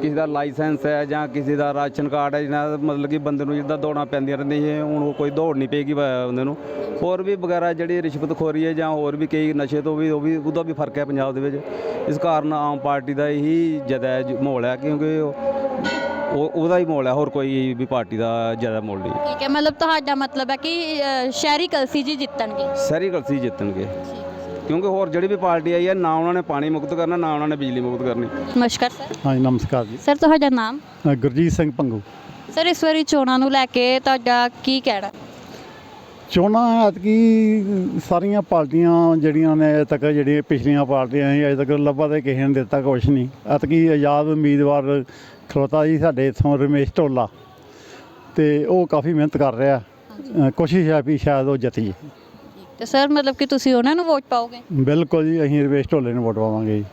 ਕਿਸੇ ਦਾ ਲਾਇਸੈਂਸ ਹੈ ਜਾਂ ਕਿਸੇ ਦਾ ਰਾਸ਼ਨ ਕਾਰਡ ਹੈ ਜਿਹਨਾਂ ਦਾ ਮਤਲਬ ਕਿ ਬੰਦੇ ਨੂੰ ਜਿੱਦਾਂ ਦੌੜਾਂ ਪੈਂਦੀਆਂ ਰਹਿੰਦੀਆਂ ਸੀ ਹੁਣ ਉਹ ਕੋਈ ਦੌੜ ਨਹੀਂ ਪਏਗੀ ਬ- ਬੰਦੇ ਨੂੰ। ਹੋਰ ਵੀ ਵਗੈਰਾ ਜਿਹੜੀ ਰਿਸ਼ਵਤਖੋਰੀ ਹੈ ਜਾਂ ਹੋਰ ਵੀ ਕਈ ਨਸ਼ੇ ਤੋਂ ਵੀ ਉਹ ਵੀ ਉਹਦਾ ਵੀ ਫ਼ਰਕ ਹੈ ਪੰਜਾਬ ਦੇ ਵਿੱਚ। ਇਸ ਕਾਰਨ ਆਮ ਪਾਰਟੀ ਦਾ ਇਹੀ ਜ਼ਿਆਦਾ ਜ- ਮਾਹੌਲ ਹੈ ਕਿਉਂਕਿ ਉਹ ਉਹ- ਉਹਦਾ ਹੀ ਮਾਹੌਲ ਹੈ ਹੋਰ ਕੋਈ ਵੀ ਪਾਰਟੀ ਦਾ ਜ਼ਿਆਦਾ ਮਾਹੌਲ ਨਹੀਂ ਠੀਕ ਹੈ ਮਤਲਬ ਤੁਹਾਡਾ ਮਤਲਬ ਹੈ ਕਿ ਅ, ਸ਼ਹਿਰੀ ਕਲਸੀ ਜੀ ਜਿੱਤਣਗੇ। ਸਾਰੀ ਗਲਤੀ ਜਿੱਤਣਗੇ। ਕਿਉਂਕਿ ਹੋਰ ਜਿਹੜੀ ਵੀ ਪਾਰਟੀ ਆਈ ਹੈ ਨਾ ਉਹਨਾਂ ਨੇ ਪਾਣੀ ਮੁਕਤ ਕਰਨਾ ਨਾ ਉਹਨਾਂ ਨੇ ਬਿਜਲੀ ਮੁਕਤ ਕਰਨੀ। ਨਮਸਕਾਰ ਸਰ। ਹਾਂਜੀ ਨਮਸਕਾਰ ਜੀ। ਸਰ ਤੁਹਾਡਾ ਨਾਮ? ਅ, ਗੁਰਜੀਤ ਸਿੰਘ ਭੰਗੂ। ਸਰ ਇਸ ਵਾਰੀ ਚੋਣਾਂ ਨੂੰ ਲੈ ਕੇ ਤੁਹਾਡਾ ਕੀ ਕਹਿਣਾ? ਚੋਣਾਂ ਐਤਕੀ ਸਾਰੀਆਂ ਪਾਰਟੀਆਂ ਜਿਹੜੀਆਂ ਨੇ ਅਜੇ ਤੱਕ ਜਿਹੜੀਆਂ ਪਿਛਲੀਆਂ ਪਾਰਟੀਆਂ ਸੀ ਅਜੇ ਤੱਕ ਲੱਭਾ ਤੇ ਕਿਸੇ ਨੇ ਦਿੱਤਾ ਕੁਛ ਨਹੀਂ। ਐਤਕੀ ਆਜ਼ਾਦ ਉਮੀਦਵਾਰ ਖਲੋਤਾ ਜੀ ਸਾਡੇ ਇੱਥੋਂ ਰਮੇਸ਼ ਢੋਲਾ। ਤੇ ਉਹ ਕਾਫੀ ਮਿਹਨਤ ਕਰ ਰਿਹਾ। ਅ, ਕੋਸ਼ਿਸ਼ ਹੈ ਵੀ ਸ਼ਾਇਦ ਉਹ ਜਿੱਤ ਜੇ ਤੇ ਸਰ ਮਤਲਬ ਕਿ ਤੁਸੀਂ ਉਹਨਾਂ ਨੂੰ ਵੋਟ ਪਾਓਗੇ? ਬਿਲਕੁਲ ਜੀ ਅਸੀਂ ਰਮੇਸ਼ ਢੋਲੇ ਨੂੰ ਵੋਟ ਪਾਵਾਂਗੇ ਜੀ।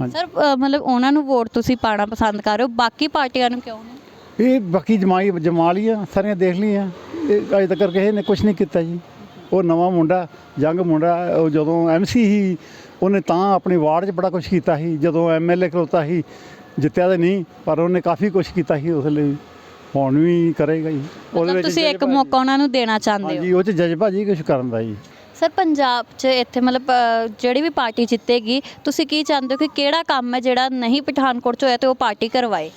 ਹਾਂਜੀ। ਸਰ ਅ, ਮਤਲਬ ਉਹਨਾਂ ਨੂੰ ਵੋਟ ਤੁਸੀਂ ਪਾਣਾ ਪਸੰਦ ਕਰ ਰਹੇ ਹੋ? ਬਾਕੀ ਪਾਰਟੀਆਂ ਨੂੰ ਕਿਉਂ ਨਹੀਂ? ਇਹ ਬਾਕੀ ਜਮਾਈ ਜਮਾ ਲਈਆਂ ਸਾਰੀਆਂ ਦੇਖ ਲਈਆਂ। ਇਹ ਅਜੇ ਤੱਕ ਕਿਸੇ ਨੇ ਕੁਝ ਨਹੀਂ ਕੀਤਾ ਜੀ। ਉਹ ਨਵਾਂ ਮੁੰਡਾ ਯੰਗ ਮੁੰਡਾ ਉਹ ਜਦੋਂ ਐਮਸੀ ਸੀ ਉਹਨੇ ਤਾਂ ਆਪਣੀ ਵਾਰਡ 'ਚ ਬੜਾ ਕੁਝ ਕੀਤਾ ਸੀ। ਜਦੋਂ ਐਮਐਲਏ ਖਲੋਤਾ ਸੀ ਜਿੱਤਿਆ ਤਾਂ ਨਹੀਂ ਪਰ ਉਹਨੇ ਕਾਫੀ ਕੁਝ ਕੀਤਾ ਸੀ ਉਸ ਲਈ। ਹੁਣ ਵੀ ਕਰੇਗਾ ਜੀ। ਮਤਲਬ ਤੁਸੀਂ ਇੱਕ ਜਜ਼ਬਾ ਜੀ- ਮੌਕਾ ਉਹਨਾਂ ਨੂੰ ਦੇਣਾ ਚਾਹੁੰਦੇ ਹੋ? ਹਾਂਜੀ ਉਹ 'ਚ ਜਜ਼ਬਾ ਜੀ ਕੁਝ ਕਰਨ ਦਾ ਜੀ। ਸਰ ਪੰਜਾਬ 'ਚ ਇੱਥੇ ਮਤਲਬ ਅ, ਜਿਹੜੀ ਵੀ ਪਾਰਟੀ ਜਿੱਤੇਗੀ ਤੁਸੀਂ ਕੀ ਚਾਹੁੰਦੇ ਹੋ ਕਿ ਕਿਹੜਾ ਕੰਮ ਹੈ ਜਿਹੜਾ ਨਹੀਂ ਪਠਾਨਕੋਟ 'ਚ ਹੋਇਆ ਤੇ ਉਹ ਪਾਰਟੀ ਕਰਵਾਏ?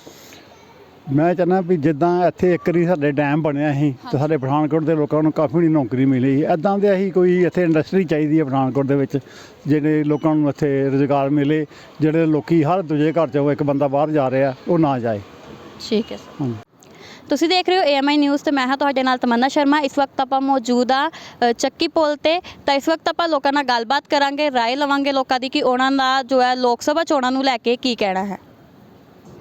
ਮੈਂ ਚਾਹੁੰਦਾ ਵੀ ਜਿੱਦਾਂ ਇੱਥੇ ਇੱਕ ਵਾਰੀ ਸਾਡੇ ਡੈਮ ਬਣਿਆ ਸੀ ਤੇ ਸਾਡੇ ਪਠਾਨਕੋਟ ਦੇ ਲੋਕਾਂ ਨੂੰ ਕਾਫੀ ਨੌਕਰੀ ਮਿਲੀ ਐਦਾਂ ਦੇ ਅਸੀਂ ਕੋਈ ਇੱਥੇ ਇੰਡਸਟਰੀ ਚਾਹੀਦੀ ਹੈ ਪਠਾਨਕੋਟ ਦੇ ਵਿੱਚ ਜਿਹੜੇ ਲੋਕਾਂ ਨੂੰ ਇੱਥੇ ਰੁਜ਼ਗਾਰ ਮਿਲੇ ਜਿਹੜੇ ਲੋਕੀ ਹਰ ਦੂਜੇ ਘਰ ਚੋਂ ਇੱਕ ਬੰਦਾ ਬਾਹਰ ਜਾ ਰਿਹਾ ਉਹ ਨਾ ਜਾਏ। ਠੀਕ ਹੈ ਸਰ। ਹਾਂਜੀ। ਤੁਸੀਂ ਦੇਖ ਰਹੇ ਹੋ ਏਐਮਆਈ ਨਿਊਜ਼ ਤੇ ਮੈਂ ਹਾਂ ਤੁਹਾਡੇ ਨਾਲ ਤਮੰਨਾ ਸ਼ਰਮਾ ਇਸ ਵਕਤ ਆਪਾਂ ਮੌਜੂਦ ਆ ਅ, ਚੱਕੀ ਪੁਲ ਤੇ ਤਾਂ ਇਸ ਵਕਤ ਆਪਾਂ ਲੋਕਾਂ ਨਾਲ ਗੱਲਬਾਤ ਕਰਾਂਗੇ رائے ਲਵਾਂਗੇ ਲੋਕਾਂ ਦੀ ਕਿ ਉਹਨਾਂ ਦਾ ਜੋ ਹੈ ਲੋਕ ਸਭਾ ਚੋਣਾਂ ਨੂੰ ਲੈ ਕੇ ਕੀ ਕਹਿਣਾ ਹੈ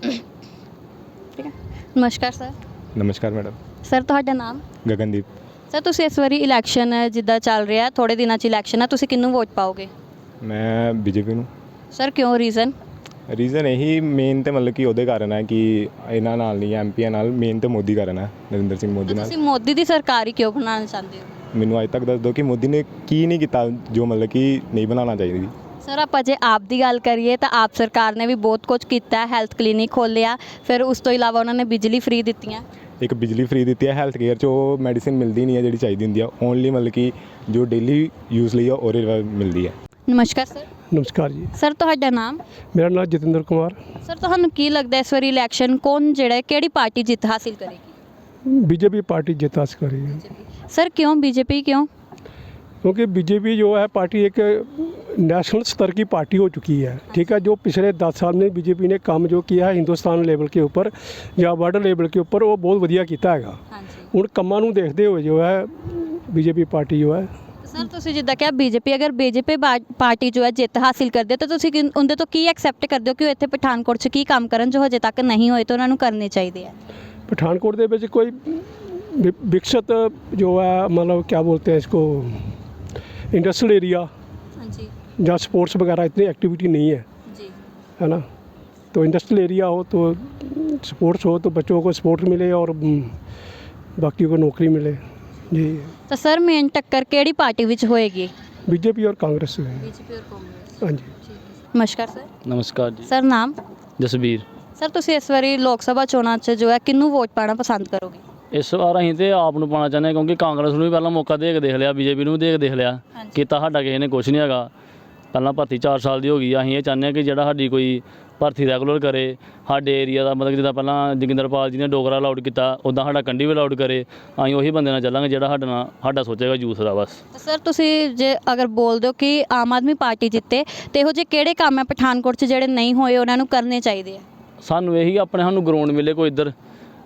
ਠੀਕ ਹੈ ਨਮਸਕਾਰ ਸਰ ਨਮਸਕਾਰ ਮੈਡਮ ਸਰ ਤੁਹਾਡਾ ਨਾਮ ਗਗਨਦੀਪ ਸਰ ਤੁਸੀਂ ਇਸ ਵਾਰੀ ਇਲੈਕਸ਼ਨ ਜਿੱਦਾਂ ਚੱਲ ਰਿਹਾ ਥੋੜੇ ਦਿਨਾਂ 'ਚ ਇਲੈਕਸ਼ਨ ਹੈ ਤੁਸੀਂ ਕਿਹਨੂੰ ਵੋਟ ਪਾਓਗੇ ਮੈਂ ਬੀਜੇਪੀ ਨੂੰ ਸਰ ਕਿਉਂ ਰੀਜ਼ਨ ਰੀਜ਼ਨ ਇਹੀ ਮੇਨ ਤੇ ਮਤਲਬ ਕਿ ਉਹਦੇ ਕਾਰਨ ਹੈ ਕਿ ਇਹਨਾਂ ਨਾਲ ਨਹੀਂ ਐਮਪੀਆਂ ਨਾਲ ਮੇਨ ਤੇ ਮੋਦੀ ਕਾਰਨ ਹੈ ਨਰਿੰਦਰ ਸਿੰਘ ਮੋਦੀ ਨਾਲ। ਤੁਸੀਂ ਮੋਦੀ ਦੀ ਸਰਕਾਰ ਹੀ ਕਿਉਂ ਬਣਾਉਣਾ ਚਾਹੁੰਦੇ ਹੋ? ਮੈਨੂੰ ਅੱਜ ਤੱਕ ਦੱਸ ਦਿਓ ਕਿ ਮੋਦੀ ਨੇ ਕੀ ਨਹੀਂ ਕੀਤਾ ਜੋ ਮਤਲਬ ਕਿ ਨਹੀਂ ਬਣਾਉਣਾ ਚਾਹੀਦੀ ਸਰ ਆਪਾਂ ਜੇ ਆਪ ਦੀ ਗੱਲ ਕਰੀਏ ਤਾਂ ਆਪ ਸਰਕਾਰ ਨੇ ਵੀ ਬਹੁਤ ਕੁਝ ਕੀਤਾ ਹੈਲਥ ਕਲੀਨਿਕ ਖੋਲ੍ਹਿਆ ਫਿਰ ਉਸ ਤੋਂ ਇਲਾਵਾ ਉਹਨਾਂ ਨੇ ਬਿਜਲੀ ਫ੍ਰੀ ਦਿੱਤੀਆਂ। ਇੱਕ ਬਿਜਲੀ ਫ੍ਰੀ ਦਿੱਤੀ ਹੈ ਹੈਲਥ ਕੇਅਰ 'ਚ ਉਹ ਮੈਡੀਸਿਨ ਮਿਲਦੀ ਨਹੀਂ ਹੈ ਜਿਹੜੀ ਚਾਹੀਦੀ ਹੁੰਦੀ ਆ ਓਨਲੀ ਮਤਲਬ ਕਿ ਜੋ ਡੇਲੀ ਯੂਜ਼ ਲਈ ਆ ਉਹਦੇ ਮਿਲਦੀ ਹੈ ਨਮਸਕਾਰ ਸਰ। ਨਮਸਕਾਰ ਜੀ ਸਰ ਤੁਹਾਡਾ ਨਾਮ ਮੇਰਾ ਨਾਮ ਜਤਿੰਦਰ ਕੁਮਾਰ ਸਰ ਤੁਹਾਨੂੰ ਕੀ ਲੱਗਦਾ ਇਸ ਵਾਰੀ ਇਲੈਕਸ਼ਨ ਕੌਣ ਜਿਹੜਾ ਹੈ, ਕਿਹੜੀ ਪਾਰਟੀ ਜਿੱਤ ਹਾਸਿਲ ਕਰੇਗੀ बीजेपी पार्टी जीत हासिल करेगी ਸਰ ਕਿਉਂ ਬੀਜੇਪੀ ਕਿਉਂ क्योंकि बीजेपी जो है पार्टी एक नेशनल स्तर की पार्टी हो चुकी है ठीक है जो पिछले दस साल में बीजेपी ने काम जो किया है हिंदुस्तान लेवल के ऊपर या वर्ल्ड लेवल के ऊपर वो बहुत ਵਧੀਆ ਕੀਤਾ ਹੈਗਾ ਹਾਂਜੀ ਹੁਣ ਕੰਮਾਂ ਨੂੰ ਦੇਖਦੇ ਹੋਏ ਜੋ ਹੈ ਬੀਜੇਪੀ ਪਾਰਟੀ ਜੋ ਹੈ ਸਰ ਤੁਸੀਂ ਜਿੱਦਾਂ ਕਿਹਾ ਬੀਜੇਪੀ ਅਗਰ ਬੀਜੇਪੀ ਪਾਰਟੀ ਜੋ ਹੈ ਜਿੱਤ ਹਾਸਿਲ ਕਰਦੀ ਹੈ ਤਾਂ ਤੁਸੀਂ ਕਿਨ- ਉਹਦੇ ਤੋਂ ਕੀ ਐਕਸੈਪਟ ਕਰਦੇ ਹੋ ਕਿ ਉਹ ਇੱਥੇ ਪਠਾਨਕੋਟ 'ਚ ਕੀ ਕੰਮ ਕਰਨ ਜੋ ਹਜੇ ਤੱਕ ਨਹੀਂ ਹੋਏ ਤਾਂ ਉਹਨਾਂ ਨੂੰ ਕਰਨੇ ਚਾਹੀਦੇ ਆ पठानकोट ਦੇ ਵਿੱਚ ਕੋਈ ਵਿ- ਵਿਕਸਿਤ ਜੋ ਹੈ मतलब क्या बोलते हैं इसको इंडस्ट्रियल एरिया ਹਾਂਜੀ जहाँ स्पोर्ट्स वगैरह इतनी एक्टिविटी नहीं है ਜੀ है ना तो इंडस्ट्रियल एरिया हो तो स्पोर्ट्स हो तो बच्चों को स्पोर्ट्स मिले और हम्म, बाकी को नौकरी मिले ਜੀ। ਤਾਂ ਸਰ ਮੇਨ ਟੱਕਰ ਕਿਹੜੀ ਪਾਰਟੀ ਵਿੱਚ ਹੋਏਗੀ? ਬੀਜੇਪੀ ਔਰ ਕਾਂਗਰਸ ਹੈ ਬੀਜੇਪੀ ਔਰ ਕਾਂਗਰਸ। ਹਾਂਜੀ। ਨਮਸਕਾਰ ਸਰ। ਨਮਸਕਾਰ ਜੀ। ਸਰ ਨਾਮ? ਜਸਬੀਰ ਸਰ ਤੁਸੀਂ ਇਸ ਵਾਰੀ ਲੋਕ ਸਭਾ ਚੋਣਾਂ 'ਚ ਜੋ ਹੈ ਕਿਹਨੂੰ ਵੋਟ ਪਾਣਾ ਪਸੰਦ ਕਰੋਗੇ? ਇਸ ਵਾਰ ਅਸੀਂ ਤੇ ਆਪ ਨੂੰ ਪਾਣਾ ਚਾਹੁੰਦੇ ਕਿਉਂਕਿ ਕਾਂਗਰਸ ਨੂੰ ਵੀ ਪਹਿਲਾਂ ਮੌਕਾ ਦੇ ਦੇਖ ਲਿਆ ਬੀਜੇਪੀ ਨੂੰ ਵੀ ਦੇ ਦੇਖ ਲਿਆ ਕਿ ਕੀਤਾ ਸਾਡਾ ਕਿਸੇ ਨੇ ਕੁਝ ਨਹੀਂ ਹੈਗਾ। ਪਹਿਲਾਂ ਭਰਤੀ 4 ਸਾਲ ਦੀ ਹੋ ਗਈ ਆ, ਅਸੀਂ ਇਹ ਚਾਹੁੰਦੇ ਹਾਂ ਕਿ ਜਿਹੜਾ ਸਾਡੀ ਕੋਈ ਭਰਤੀ ਰੈਗੂਲਰ ਕਰੇ। ਸਾਡੇ ਏਰੀਆ ਦਾ ਮਤਲਬ ਜਿੱਦਾਂ ਪਹਿਲਾਂ ਜੋਗਿੰਦਰਪਾਲ ਜੀ ਨੇ ਡੋਗਰਾ ਅਲਾਉਡ ਕੀਤਾ ਉਦਾਂ ਸਾਡਾ ਕੰਡੀ ਵੀ ਅਲਾਉਡ ਕਰੇ। ਅਸੀਂ ਉਹੀ ਬੰਦੇ ਨਾਲ ਚੱਲਾਂਗੇ ਜਿਹੜਾ ਸਾਡਾ ਨਾਲ ਸਾਡਾ ਸੋਚੇਗਾ ਯੂਥ ਦਾ ਬਸ। ਸਰ ਤੁਸੀਂ ਜੇ ਅਗਰ ਬੋਲ ਦਿਓ ਕਿ ਆਮ ਆਦਮੀ ਪਾਰਟੀ ਜਿੱਤੇ ਤੇ ਇਹੋ ਜਿਹੇ ਕਿਹੜੇ ਕੰਮ ਹੈ ਪਠਾਨਕੋਟ 'ਚ ਜਿਹੜੇ ਨਹੀਂ ਹੋਏ ਉਹਨਾਂ ਨੂੰ ਕਰਨੇ ਚਾਹੀਦੇ ਆ? ਸਾਨੂੰ ਇਹੀ ਆਪਣੇ ਸਾਨੂੰ ਗਰਾਊਂਡ ਮਿਲੇ ਕੋਈ ਇੱਧਰ।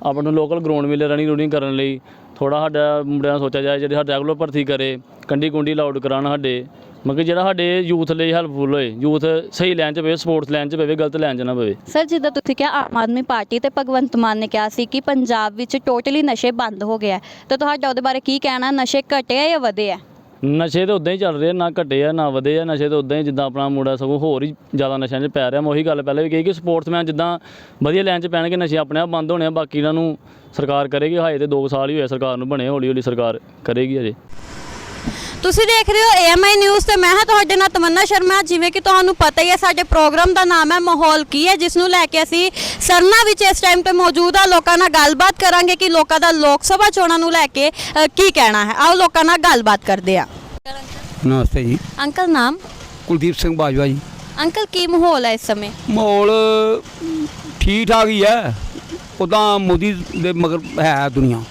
ਆਪਾਂ ਨੂੰ ਲੋਕਲ ਗਰਾਊਂਡ ਮਿਲੇ ਰਨਿੰਗ ਰੂਨਿੰਗ ਕਰਨ ਲਈ। ਥੋੜਾ ਸਾਡਾ ਮੁੰਡਿਆਂ ਸੋਚਿਆ ਜਾਏ ਜਿਹੜੇ ਸਾਡੇ ਰੈਗੂਲਰ ਭਰਤੀ ਕਰੇ ਕੰਡੀ ਕੁੰਡੀ ਲਾਊਡ ਕਰਾਉਣ ਸਾਡੇ। ਮਤਲਬ ਜਿਹੜਾ ਸਾਡੇ ਯੂਥ ਲਈ ਹੈਲਪਫੁਲ ਹੋਏ ਯੂਥ ਸਹੀ ਲਾਈਨ 'ਚ ਪਵੇ ਸਪੋਰਟਸ ਲਾਈਨ 'ਚ ਪਵੇ ਗਲਤ ਲਾਈਨ 'ਚ ਨਾ ਪਵੇ। ਸਰ ਜਿੱਦਾਂ ਤੁਸੀਂ ਕਿਹਾ ਆਮ ਆਦਮੀ ਪਾਰਟੀ ਤੇ ਭਗਵੰਤ ਮਾਨ ਨੇ ਕਿਹਾ ਸੀ ਕਿ ਪੰਜਾਬ ਵਿੱਚ ਟੋਟਲੀ ਨਸ਼ੇ ਬੰਦ ਹੋ ਗਿਆ। ਤਾਂ ਤੁਹਾਡਾ ਉਹਦੇ ਬਾਰੇ ਕੀ ਕਹਿਣਾ ਨਸ਼ੇ ਘਟੇ ਆ ਜਾਂ ਵਧੇ ਆ? ਨਸ਼ੇ ਤਾਂ ਉਦਾਂ ਹੀ ਚੱਲ ਰਹੇ ਆ, ਨਾ ਘਟੇ ਆ ਨਾ ਵਧੇ ਆ ਨਸ਼ੇ ਤਾਂ ਉਦਾਂ ਹੀ ਜਿੱਦਾਂ ਆਪਣਾ ਮੁੰਡਾ ਸਗੋਂ ਹੋਰ ਹੀ ਜ਼ਿਆਦਾ ਨਸ਼ਿਆਂ 'ਚ ਪੈ ਰਿਹਾ। ਮੈਂ ਉਹੀ ਗੱਲ ਪਹਿਲਾਂ ਵੀ ਕਹੀ ਕਿ ਸਪੋਰਟਸਮੈਨ ਜਿੱਦਾਂ ਵਧੀਆ ਲਾਈਨ 'ਚ ਪੈਣਗੇ ਨਸ਼ੇ ਆਪਣੇ ਆਪ ਬੰਦ ਹੋਣੇ ਆ ਬਾਕੀ ਇਹਨਾਂ ਨੂੰ ਸਰਕਾਰ ਕਰੇਗੀ ਹਾਏ ਤੇ 2 ਸਾਲ ਹੀ ਹੋਏ ਸਰਕਾਰ ਨੂੰ ਬਣੇ ਹੌਲੀ ਹੌਲੀ ਸਰਕਾਰ ਕਰੇਗੀ ਅਜੇ ਤੁਸੀਂ ਦੇਖ ਰਹੇ ਹੋ AMI ਨਿਊਜ਼ ਤੇ ਮੈਂ ਹਾਂ ਤੁਹਾਡੇ ਨਾਲ ਤਮੰਨਾ ਸ਼ਰਮਾ। ਜਿਵੇਂ ਕਿ ਤੁਹਾਨੂੰ ਪਤਾ ਹੀ ਹੈ ਸਾਡੇ ਪ੍ਰੋਗਰਾਮ ਦਾ ਨਾਮ ਹੈ ਮਾਹੌਲ ਕੀ ਹੈ ਜਿਸ ਨੂੰ ਲੈ ਕੇ ਅਸੀਂ ਸਰਨਾ ਵਿੱਚ ਇਸ ਟਾਈਮ ਤੇ ਮੌਜੂਦ ਆ ਲੋਕਾਂ ਨਾਲ ਗੱਲਬਾਤ ਕਰਾਂਗੇ ਕਿ ਲੋਕਾਂ ਦਾ ਲੋਕ ਸਭਾ ਚੋਣਾਂ ਨੂੰ ਲੈ ਕੇ ਅ, ਕੀ ਕਹਿਣਾ ਹੈ। ਆਓ ਲੋਕਾਂ ਨਾਲ ਗੱਲਬਾਤ ਕਰਦੇ ਆ ਨਮਸਤੇ ਜੀ। ਅੰਕਲ ਨਾਮ? ਕੁਲਦੀਪ ਸਿੰਘ ਬਾਜਵਾ ਜੀ। ਅੰਕਲ ਕੀ ਮਾਹੌਲ ਹੈ ਇਸ ਸਮੇਂ? ਮਾਹੌਲ ਠੀਕ ਠਾਕ ਹੀ ਹੈ। ਉਦਾਂ ਮੋਦੀ ਦੇ ਮਗਰ ਹੈ ਦੁਨੀਆ।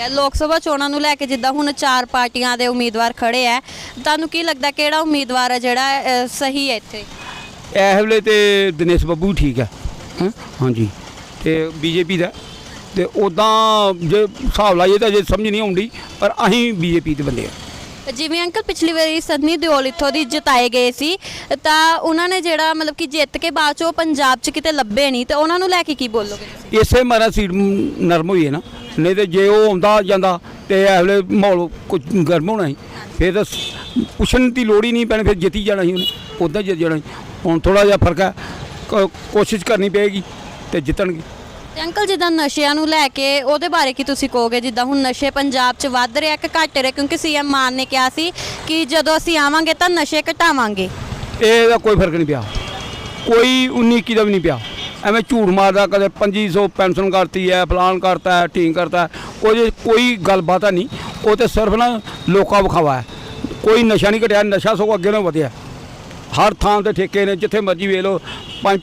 ਹੈ। ਲੋਕ ਸਭਾ ਚੋਣਾਂ ਨੂੰ ਲੈ ਕੇ ਜਿੱਦਾਂ ਹੁਣ ਚਾਰ ਪਾਰਟੀਆਂ ਦੇ ਉਮੀਦਵਾਰ ਖੜੇ ਹੈ ਤੁਹਾਨੂੰ ਕੀ ਲੱਗਦਾ ਕਿਹੜਾ ਉਮੀਦਵਾਰ ਹੈ ਜਿਹੜਾ ਅ, ਸਹੀ ਹੈ ਇੱਥੇ? ਇਸ ਵੇਲੇ ਤੇ ਦਿਨੇਸ਼ ਬੱਬੂ ਠੀਕ ਹੈ। ਹੈਂ? ਹਾਂਜੀ। ਤੇ ਬੀਜੇਪੀ ਦਾ। ਤੇ ਉਦਾਂ ਜੇ ਹਿਸਾਬ ਲਾਈਏ ਤਾਂ ਜੇ ਸਮਝ ਨਹੀਂ ਆਉਂਦੀ ਪਰ ਅਸੀਂ ਬੀਜੇਪੀ ਦੇ ਬੰਦੇ ਆ। ਜਿਵੇਂ ਅੰਕਲ ਪਿਛਲੀ ਵਾਰੀ ਸੰਨੀ ਦਿਓਲ ਇੱਥੋਂ ਦੀ ਜਿਤਾਏ ਗਏ ਸੀ ਤਾਂ ਉਹਨਾਂ ਨੇ ਜਿਹੜਾ ਮਤਲਬ ਕਿ ਜਿੱਤ ਕੇ ਬਾਅਦ ਚ ਉਹ ਪੰਜਾਬ 'ਚ ਕਿਤੇ ਲੱਭੇ ਨਹੀਂ ਤੇ ਉਹਨਾਂ ਨੂੰ ਲੈ ਕੇ ਕੀ ਬੋਲੋਗੇ ਤੁਸੀਂ? ਇਸੇ ਮਾਰਾ ਸੀਟ ਨਰਮ ਹੋਈ ਹੈ ਨਾ। ਨਹੀਂ ਤੇ ਜੇ ਉਹ ਆਉਂਦਾ ਜਾਂਦਾ ਤੇ ਇਸ ਵੇਲੇ ਮਾਹੌਲ ਕੁਝ ਗਰਮ ਹੋਣਾ ਸੀ। ਫਿਰ ਤਾਂ ਸ- ਪੁੱਛਣ ਦੀ ਲੋੜ ਹੀ ਨਹੀਂ ਪੈਣੀ ਫਿਰ ਜਿੱਤੀ ਜਾਣਾ ਸੀ ਉਹਨੇ ਉਦਾਂ ਜਿੱਤ ਜਾਣਾ ਸੀ। ਹੁਣ ਥੋੜਾ ਜਿਹਾ ਫ਼ਰਕ ਹੈ ਕ- ਕੋਸ਼ਿਸ਼ ਕਰਨੀ ਪਏਗੀ ਤੇ ਜਿੱਤਣਗੇ। ਤੇ ਅੰਕਲ ਜਿੱਦਾਂ ਨਸ਼ਿਆਂ ਨੂੰ ਲੈ ਕੇ ਉਹਦੇ ਬਾਰੇ ਕੀ ਤੁਸੀਂ ਕਹੋਗੇ? ਜਿੱਦਾਂ ਹੁਣ ਨਸ਼ੇ ਪੰਜਾਬ 'ਚ ਵੱਧ ਰਿਹਾ ਕਿ ਘਟ ਰਿਹਾ ਕਿਉਂਕਿ ਸੀਐਮ ਮਾਨ ਨੇ ਕਿਹਾ ਸੀ ਕਿ ਜਦੋਂ ਅਸੀਂ ਆਵਾਂਗੇ ਤਾਂ ਨਸ਼ੇ ਘਟਾਵਾਂਗੇ। ਇਹਦਾ ਕੋਈ ਫ਼ਰਕ ਨਹੀਂ ਪਿਆ। ਕੋਈ 19 ਇੱਕੀ ਦਾ ਵੀ ਨਹੀਂ ਪਿਆ। ਐਵੇਂ ਝੂਠ ਮਾਰਦਾ, ਕਦੇ 2500 ਪੈਨਸ਼ਨ ਕਰਤੀ ਹੈ ਫਲਾਨ ਕਰਤਾ ਹੈ ਠੀਕ ਕਰਤਾ ਹੈ। ਕੋਈ ਕੋਈ ਗੱਲਬਾਤ ਨਹੀਂ। ਉਹ ਤੇ ਸਿਰਫ ਨਾ ਲੋਕਾਂ ਵਿਖਾਵਾ ਹੈ। ਕੋਈ ਨਸ਼ਾ ਨਹੀਂ ਘਟਿਆ, ਨਸ਼ਾ ਸਗੋਂ ਅੱਗੇ ਨਾਲੋਂ ਵਧਿਆ। ਹਰ ਥਾਂ ਤੇ ਠੇਕੇ ਨੇ, ਜਿੱਥੇ ਮਰਜ਼ੀ ਵੇਖ ਲਓ। ਪੰਜ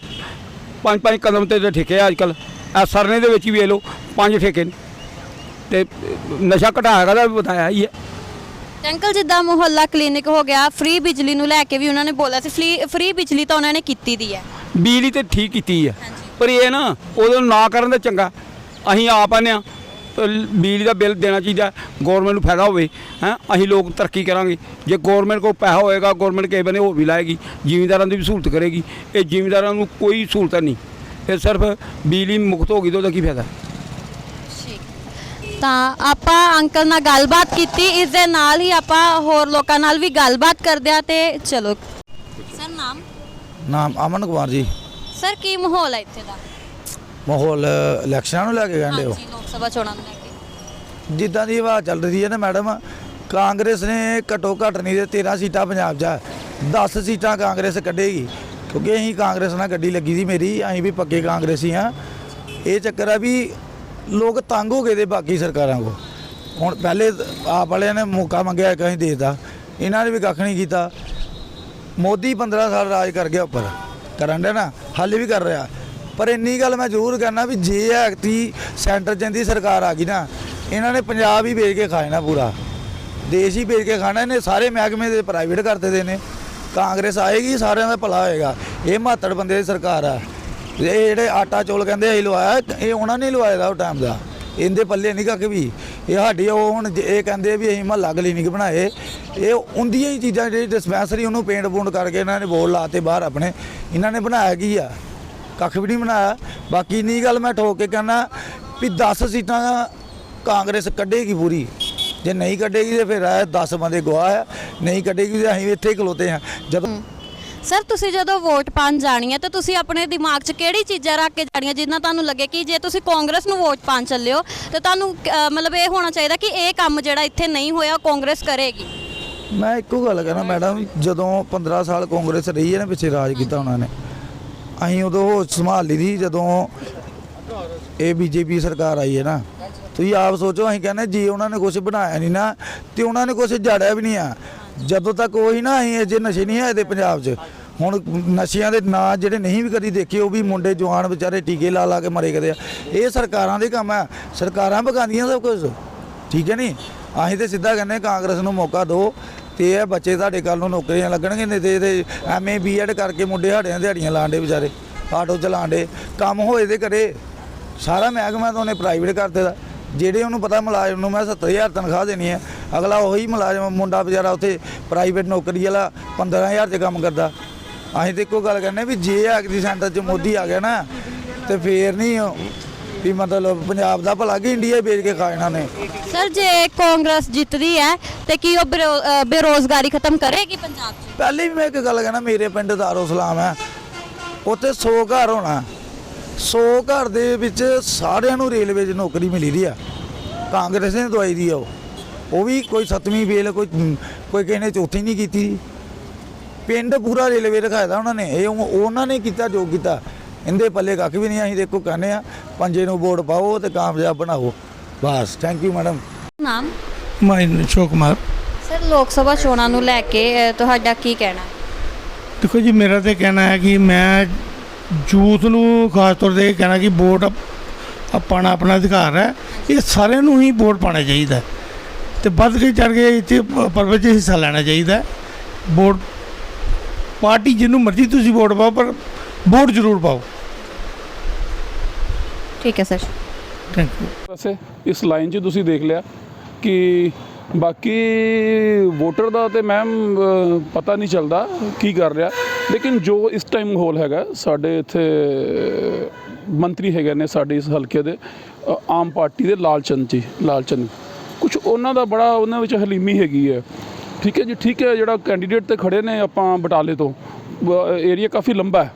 ਪੰਜ ਪੰਜ ਕਦਮ ਤੇ ਤੇ ਠੇਕੇ ਆ ਅੱਜ ਕੱਲ ਆ ਸਰਨੇ ਦੇ ਵਿੱਚ ਹੀ ਵੇਖ ਲਓ, ਪੰਜ ਠੇਕੇ ਨੇ। ਤੇ ਨਸ਼ਾ ਘਟਾਏਗਾ ਤਾਂ ਵਧਾਇਆ ਹੀ ਹੈ। ਅੰਕਲ, ਜਿੱਦਾਂ ਮੁਹੱਲਾ ਕਲੀਨਿਕ ਹੋ ਗਿਆ, ਫ੍ਰੀ ਬਿਜਲੀ ਨੂੰ ਲੈ ਕੇ ਵੀ ਉਹਨਾਂ ਨੇ ਬੋਲਿਆ ਸੀ। ਫ੍ਰੀ ਫ੍ਰੀ ਬਿਜਲੀ ਤਾਂ ਉਹਨਾਂ ਨੇ ਕੀਤੀ ਦੀ ਹੈ। ਬਿਜਲੀ ਤੇ ਠੀਕ ਕੀਤੀ ਹੈ ਪਰ ਇਹ ਨਾ ਉਹਦੇ ਨੂੰ ਨਾ ਕਰਨ ਦਾ ਚੰਗਾ। ਅਸੀਂ ਆਪ ਆਨੇ ਆ ਬਿਜਲੀ ਦਾ ਬਿੱਲ ਦੇਣਾ ਚਾਹੀਦਾ ਗਵਰਨਮੈਂਟ ਨੂੰ ਫਾਇਦਾ ਹੋਵੇ ਹੈ। ਅਸੀਂ ਲੋਕ ਤਰੱਕੀ ਕਰਾਂਗੇ। ਜੇ ਗਵਰਨਮੈਂਟ ਕੋਲ ਪੈਸਾ ਹੋਏਗਾ ਗਵਰਨਮੈਂਟ ਕਿਸੇ ਬੰਨੇ ਹੋਰ ਵੀ ਲਾਏਗੀ ਜ਼ਿਮੀਂਦਾਰਾਂ ਦੀ ਵੀ ਸਹੂਲਤ ਕਰੇਗੀ। ਇਹ ਜ਼ਿਮੀਂਦਾਰਾਂ ਨੂੰ ਕੋਈ ਸਹੂਲਤ ਨਹੀਂ। ਇਹ ਸਿਰਫ ਬਿਜਲੀ ਮੁਕਤ ਹੋ ਗਈ ਤਾਂ ਉਹਦਾ ਕੀ ਫਾਇਦਾ? ਤਾਂ ਆਪਾਂ ਅੰਕਲ ਨਾਲ ਗੱਲਬਾਤ ਕੀਤੀ। ਇਸ ਦੇ ਨਾਲ ਹੀ ਆਪਾਂ ਹੋਰ ਲੋਕਾਂ ਨਾਲ ਵੀ ਗੱਲਬਾਤ ਕਰਦੇ ਆ ਤੇ ਚਲੋ। ਸਰ ਨਾਮ? ਨਾਮ ਅਮਨ ਕੁਮਾਰ ਜੀ। ਸਰ ਕੀ ਮਾਹੌਲ ਹੈ ਇੱਥੇ ਦਾ? ਮਾਹੌਲ ਇਲੈਕਸ਼ਨਾਂ ਨੂੰ ਲੈ ਕੇ ਕਹਿੰਦੇ ਹੋ। ਹਾਂਜੀ ਲੋਕ ਸਭਾ ਚੋਣਾਂ ਨੂੰ ਲੈ ਕੇ। ਜਿੱਦਾਂ ਦੀ ਹਵਾ ਚੱਲ ਰਹੀ ਹੈ ਨਾ ਮੈਡਮ ਕਾਂਗਰਸ ਨੇ ਘਟੋ ਘੱਟ ਨਹੀਂ ਤੇ 13 ਸੀਟਾਂ ਪੰਜਾਬ 'ਚ ਆ। 10 ਸੀਟਾਂ ਕਾਂਗਰਸ ਕੱਢੇਗੀ ਕਿਉਂਕਿ ਅਸੀਂ ਕਾਂਗਰਸ ਨਾਲ ਗੱਡੀ ਲੱਗੀ ਸੀ ਮੇਰੀ ਅਸੀਂ ਵੀ ਪੱਕੇ ਕਾਂਗਰਸੀ ਆ ਇਹ ਚੱਕਰ ਆ ਵੀ ਲੋਕ ਤੰਗ ਹੋ ਗਏ ਦੇ ਬਾਕੀ ਸਰਕਾਰਾਂ ਕੋ ਹੁਣ ਪਹਿਲੇ ਆਪ ਵਾਲਿਆਂ ਨੇ ਮੌਕਾ ਮੰਗਿਆ ਕਿ ਅਸੀਂ ਦੇਦਾ ਇਹਨਾਂ ਨੇ ਵੀ ਕੱਖ ਨਹੀਂ ਕੀਤਾ। ਮੋਦੀ 15 ਸਾਲ ਰਾਜ ਕਰ ਗਿਆ ਉੱਪਰ, ਕਰਨ ਦੇ ਨਾ, ਹਾਲੇ ਵੀ ਕਰ ਰਿਹਾ। ਪਰ ਇੰਨੀ ਗੱਲ ਮੈਂ ਜ਼ਰੂਰ ਕਰਨਾ ਵੀ ਜੇ ਐਕਤੀ ਸੈਂਟਰ ਜੰਦੀ ਸਰਕਾਰ ਆ ਗਈ ਨਾ, ਇਹਨਾਂ ਨੇ ਪੰਜਾਬ ਹੀ ਵੇਚ ਕੇ ਖਾਣਾ ਪੂਰਾ। ਦੇਸ਼ ਹੀ ਵੇਚ ਕੇ ਖਾਣਾ, ਇਹਨੇ ਸਾਰੇ ਮਹਿਕਮੇ ਦੇ ਪ੍ਰਾਈਵੇਟ ਕਰ ਦਿੱਤੇ ਨੇ। ਕਾਂਗਰਸ ਆਏਗੀ, ਸਾਰਿਆਂ ਦਾ ਭਲਾ ਹੋਏਗਾ। ਇਹ ਮਾਤੜ ਬੰਦੇ ਦੀ ਸਰਕਾਰ ਆ। ਇਹ ਜਿਹੜੇ ਆਟਾ ਚੋਲ ਕਹਿੰਦੇ ਅਸੀਂ ਲਵਾਇਆ, ਇਹ ਉਹਨਾਂ ਨੇ ਲਵਾਇਆ ਦਾ ਉਹ ਟਾਈਮ ਦਾ। ਇਹਦੇ ਪੱਲੇ ਨਹੀਂ ਕੱਖ ਵੀ। ਇਹ ਸਾਡੀ ਉਹ ਹੁਣ ਇਹ ਕਹਿੰਦੇ ਵੀ ਅਸੀਂ ਮਹੱਲਾ ਕਲੀਨਿਕ ਬਣਾਏ। ਇਹ ਉਹਦੀਆਂ ਹੀ ਚੀਜ਼ਾਂ ਜਿਹੜੀ ਡਿਸਪੈਂਸਰੀ ਉਹਨੂੰ ਪੇਂਟ ਪੂੰਟ ਕਰਕੇ ਇਹਨਾਂ ਨੇ ਬੋਲ ਲਾਤੇ ਬਾਹਰ ਆਪਣੇ। ਇਹਨਾਂ ਨੇ ਬਣਾਇਆ ਕੀ ਆ? ਕੱਖ ਵੀ ਨਹੀਂ ਬਣਾਇਆ। ਬਾਕੀ ਨਹੀਂ ਗੱਲ ਮੈਂ ਠੋਕ ਕੇ ਕਹਿੰਦਾ ਵੀ 10 ਸੀਟਾਂ ਕਾਂਗਰਸ ਕੱਢੇਗੀ ਪੂਰੀ। ਜੇ ਨਹੀਂ ਕੱਢੇਗੀ ਤੇ ਫਿਰ ਇਹ 10 ਬੰਦੇ ਗਵਾਹ ਆ। ਨਹੀਂ ਕੱਢੇਗੀ ਤੇ ਅਸੀਂ ਇੱਥੇ ਹੀ ਖਲੋਤੇ ਹਾਂ। ਜਦੋਂ ਸਰ, ਤੁਸੀਂ ਜਦੋਂ ਵੋਟ ਪਾਣ ਜਾਣੀ ਹੈ ਤਾਂ ਤੁਸੀਂ ਆਪਣੇ ਦਿਮਾਗ 'ਚ ਕਿਹੜੀ ਚੀਜ਼ਾਂ ਰੱਖ ਕੇ ਜਾਣੀਆਂ ਜਿੰਨਾ ਤੁਹਾਨੂੰ ਲੱਗੇ ਕਿ ਜੇ ਤੁਸੀਂ ਕਾਂਗਰਸ ਨੂੰ ਵੋਟ ਪਾਣ ਚੱਲੇ ਹੋ, ਤਾਂ ਤੁਹਾਨੂੰ ਮਤਲਬ ਇਹ ਹੋਣਾ ਚਾਹੀਦਾ ਕਿ ਇਹ ਕੰਮ ਜਿਹੜਾ ਇੱਥੇ ਨਹੀਂ ਹੋਇਆ, ਉਹ ਕਾਂਗਰਸ ਕਰੇਗੀ। ਮੈਂ ਇੱਕੋ ਗੱਲ ਕਹਿਣਾ ਮੈਡਮ, ਜਦੋਂ 15 ਸਾਲ ਕਾਂਗਰਸ ਰਹੀ ਹੈ ਨਾ, ਪਿੱਛੇ ਰਾਜ ਕੀਤਾ ਉਹਨਾਂ ਨੇ। ਅਸੀਂ ਉਦੋਂ ਹੋਸ਼ ਸੰਭਾਲ ਲਈ ਸੀ ਜਦੋਂ ਇਹ ਬੀਜੇਪੀ ਸਰਕਾਰ ਆਈ ਹੈ ਨਾ। ਤੁਸੀਂ ਆਪ ਸੋਚੋ, ਅਸੀਂ ਕਹਿੰਦੇ ਜੀ ਉਹਨਾਂ ਨੇ ਕੁਝ ਬਣਾਇਆ ਨਹੀਂ ਨਾ, ਤੇ ਉਹਨਾਂ ਨੇ ਕੁਝ ਜਾੜਿਆ ਵੀ ਨਹੀਂ ਆ। ਜਦੋਂ ਤੱਕ ਉਹੀ ਨਾ, ਅਸੀਂ ਅਜੇ ਨਸ਼ੇ ਨਹੀਂ ਆਏ ਦੇ ਪੰਜਾਬ 'ਚ। ਹੁਣ ਨਸ਼ਿਆਂ ਦੇ ਨਾਂ ਜਿਹੜੇ ਨਹੀਂ ਵੀ ਕਦੀ ਦੇਖੇ, ਉਹ ਵੀ ਮੁੰਡੇ ਜਵਾਨ ਵਿਚਾਰੇ ਟੀਕੇ ਲਾ ਲਾ ਕੇ ਮਰੇ ਕਦੇ ਆ। ਇਹ ਸਰਕਾਰਾਂ ਦੇ ਕੰਮ ਆ। ਸਰਕਾਰਾਂ ਪਕਾਉਂਦੀਆਂ ਸਭ ਕੁਝ ਠੀਕ ਹੈ ਨਹੀਂ ਅਸੀਂ ਤੇ ਸਿੱਧਾ ਕਹਿੰਦੇ ਕਾਂਗਰਸ ਨੂੰ ਮੌਕਾ ਦਿਓ। ਤੇ ਇਹ ਬੱਚੇ ਤੁਹਾਡੇ ਕੱਲ ਨੂੰ ਨੌਕਰੀਆਂ ਲੱਗਣਗੇ, ਨਹੀਂ ਤੇ ਇਹਦੇ ਐਮਏ ਬੀਐਡ ਕਰਕੇ ਮੁੰਡੇ ਹਾੜਿਆਂ ਦਿਹਾੜੀਆਂ ਲਾਉਂਦੇ ਵਿਚਾਰੇ, ਆਟੋ ਚਲਾਉਂਦੇ ਕੰਮ ਹੋਏ ਤੇ ਕਰੇ। ਸਾਰਾ ਮਹਿਕਮਾ ਤਾਂ ਉਹਨੇ ਪ੍ਰਾਈਵੇਟ ਕਰ ਦਿੱਤਾ। ਜਿਹੜੇ ਉਹਨੂੰ ਪਤਾ ਮੁਲਾਜ਼ਮ ਨੂੰ ਮੈਂ 70000 ਤਨਖਾਹ ਦੇਣੀ ਹੈ, ਅਗਲਾ ਉਹੀ ਮੁਲਾਜ਼ਮ, ਮੁੰਡਾ ਵਿਚਾਰਾ ਉੱਥੇ ਪ੍ਰਾਈਵੇਟ ਨੌਕਰੀ ਵਾਲਾ 15000 'ਚ ਕੰਮ ਕਰਦਾ। ਅਸੀਂ ਤੇ ਇੱਕੋ ਗੱਲ ਕਹਿੰਦੇ ਵੀ ਜੇ ਐਗਰੀ ਸੈਂਟਰ 'ਚ ਮੋਦੀ ਆ ਗਿਆ ਨਾ, ਤੇ ਫੇਰ ਨਹੀਂ ਵੀ ਮਤਲਬ ਪੰਜਾਬ ਦਾ ਭਲਾ ਕਿ ਇੰਡੀਆ ਵੇਚ ਕੇ ਖਾ ਇਹਨਾਂ ਨੇ। ਸਰ ਜੇ ਕਾਂਗਰਸ ਜਿੱਤਦੀ ਹੈ ਤੇ ਕੀ ਉਹ ਬੇਰੋ- ਅ, ਬੇਰੋਜ਼ਗਾਰੀ ਖਤਮ ਕਰੇਗੀ ਪੰਜਾਬ 'ਚ? ਪਹਿਲੇ ਵੀ ਮੈਂ ਇੱਕ ਗੱਲ ਕਹਿਣਾ ਮੇਰੇ ਪਿੰਡ ਦਾਰੋ ਸਲਾਮ ਹੈ। ਉੱਥੇ 100 ਘਰ ਹੋਣਾ। 100 ਘਰ ਦੇ ਵਿੱਚ ਸਾਰਿਆਂ ਨੂੰ ਰੇਲਵੇ 'ਚ ਨੌਕਰੀ ਮਿਲੀ ਦੀ ਆ। ਕਾਂਗਰਸ ਨੇ ਦਵਾਈ ਦੀ ਆ ਉਹ। ਉਹ ਵੀ ਕੋਈ ਸੱਤਵੀਂ ਫੇਲ ਕੋਈ ਕੋਈ ਕਿਸੇ ਨੇ ਚੌਥੀ ਨਹੀਂ ਕੀਤੀ। ਪਿੰਡ ਪੂਰਾ ਰੇਲਵੇ ਰਖਾਇਆ ਉਹਨਾਂ ਨੇ। ਇਹ ਉਹ- ਉਹਨਾਂ ਨੇ ਕੀਤਾ ਜੋ ਕੀਤਾ। ਇਹਦੇ ਪੱਲੇ ਕੱਖ ਵੀ ਨਹੀਂ ਅਸੀਂ ਦੇਖੋ ਕਹਿੰਦੇ ਆ ਪੰਜੇ ਨੂੰ ਵੋਟ ਪਾਓ ਤੇ ਕਾਮਯਾਬ ਬਣਾਓ। ਬਸ ਥੈਂਕ ਯੂ ਮੈਡਮ ਨਾਮ? ਮੈਂ ਅਸ਼ੋਕ ਕੁਮਾਰ। ਸਰ ਲੋਕ ਸਭਾ ਚੋਣਾਂ ਨੂੰ ਲੈ ਕੇ ਤੁਹਾਡਾ ਕੀ ਕਹਿਣਾ? ਹੈ ਦੇਖੋ ਜੀ ਮੇਰਾ ਤੇ ਕਹਿਣਾ ਹੈ ਕਿ ਮੈਂ ਯੂਥ ਨੂੰ ਖਾਸ ਤੌਰ ਤੇ ਇਹ ਕਹਿਣਾ ਕਿ ਵੋਟ ਅਪ- ਆਪਣਾ ਆਪਣਾ ਅਧਿਕਾਰ ਹੈ। ਇਹ ਸਾਰਿਆਂ ਨੂੰ ਹੀ ਵੋਟ ਪਾਉਣਾ ਚਾਹੀਦਾ। ਤੇ ਵੱਧ ਕੇ ਚੜ ਕੇ ਇੱਥੇ ਪ- ਪਰਵ 'ਚ ਹਿੱਸਾ ਲੈਣਾ ਚਾਹੀਦਾ। ਵੋਟ ਪਾਰਟੀ ਜਿਹਨੂੰ ਮਰਜ਼ੀ ਤੁਸੀਂ ਵੋਟ ਪਾਓ ਪਰ ਵੋਟ ਜ਼ਰੂਰ ਪਾਓ। ਠੀਕ ਹੈ ਸਰ। ਥੈਂਕ ਯੂ ਵੈਸੇ ਇਸ ਲਾਈਨ 'ਚ ਤੁਸੀਂ ਦੇਖ ਲਿਆ ਕਿ ਬਾਕੀ ਵੋਟਰ ਦਾ ਤੇ ਮੈਮ ਪਤਾ ਨਹੀਂ ਚੱਲਦਾ ਕੀ ਕਰ ਰਿਹਾ। ਲੇਕਿਨ ਜੋ ਇਸ ਟਾਈਮ ਮਾਹੌਲ ਹੈਗਾ ਸਾਡੇ ਇੱਥੇ ਮੰਤਰੀ ਹੈਗੇ ਨੇ ਸਾਡੇ ਇਸ ਹਲਕੇ ਦੇ ਆਮ ਪਾਰਟੀ ਦੇ ਲਾਲਚੰਦ ਜੀ ਲਾਲਚੰਦ। ਕੁਝ ਉਹਨਾਂ ਦਾ ਬੜਾ ਉਹਨਾਂ ਵਿੱਚ ਹਲੀਮੀ ਹੈਗੀ ਹੈ। ਠੀਕ ਹੈ ਜੀ ਠੀਕ ਹੈ ਜਿਹੜਾ ਕੈਂਡੀਡੇਟ ਤੇ ਖੜੇ ਨੇ ਆਪਾਂ ਬਟਾਲੇ ਤੋਂ। ਏਰੀਆ ਕਾਫੀ ਲੰਬਾ ਹੈ।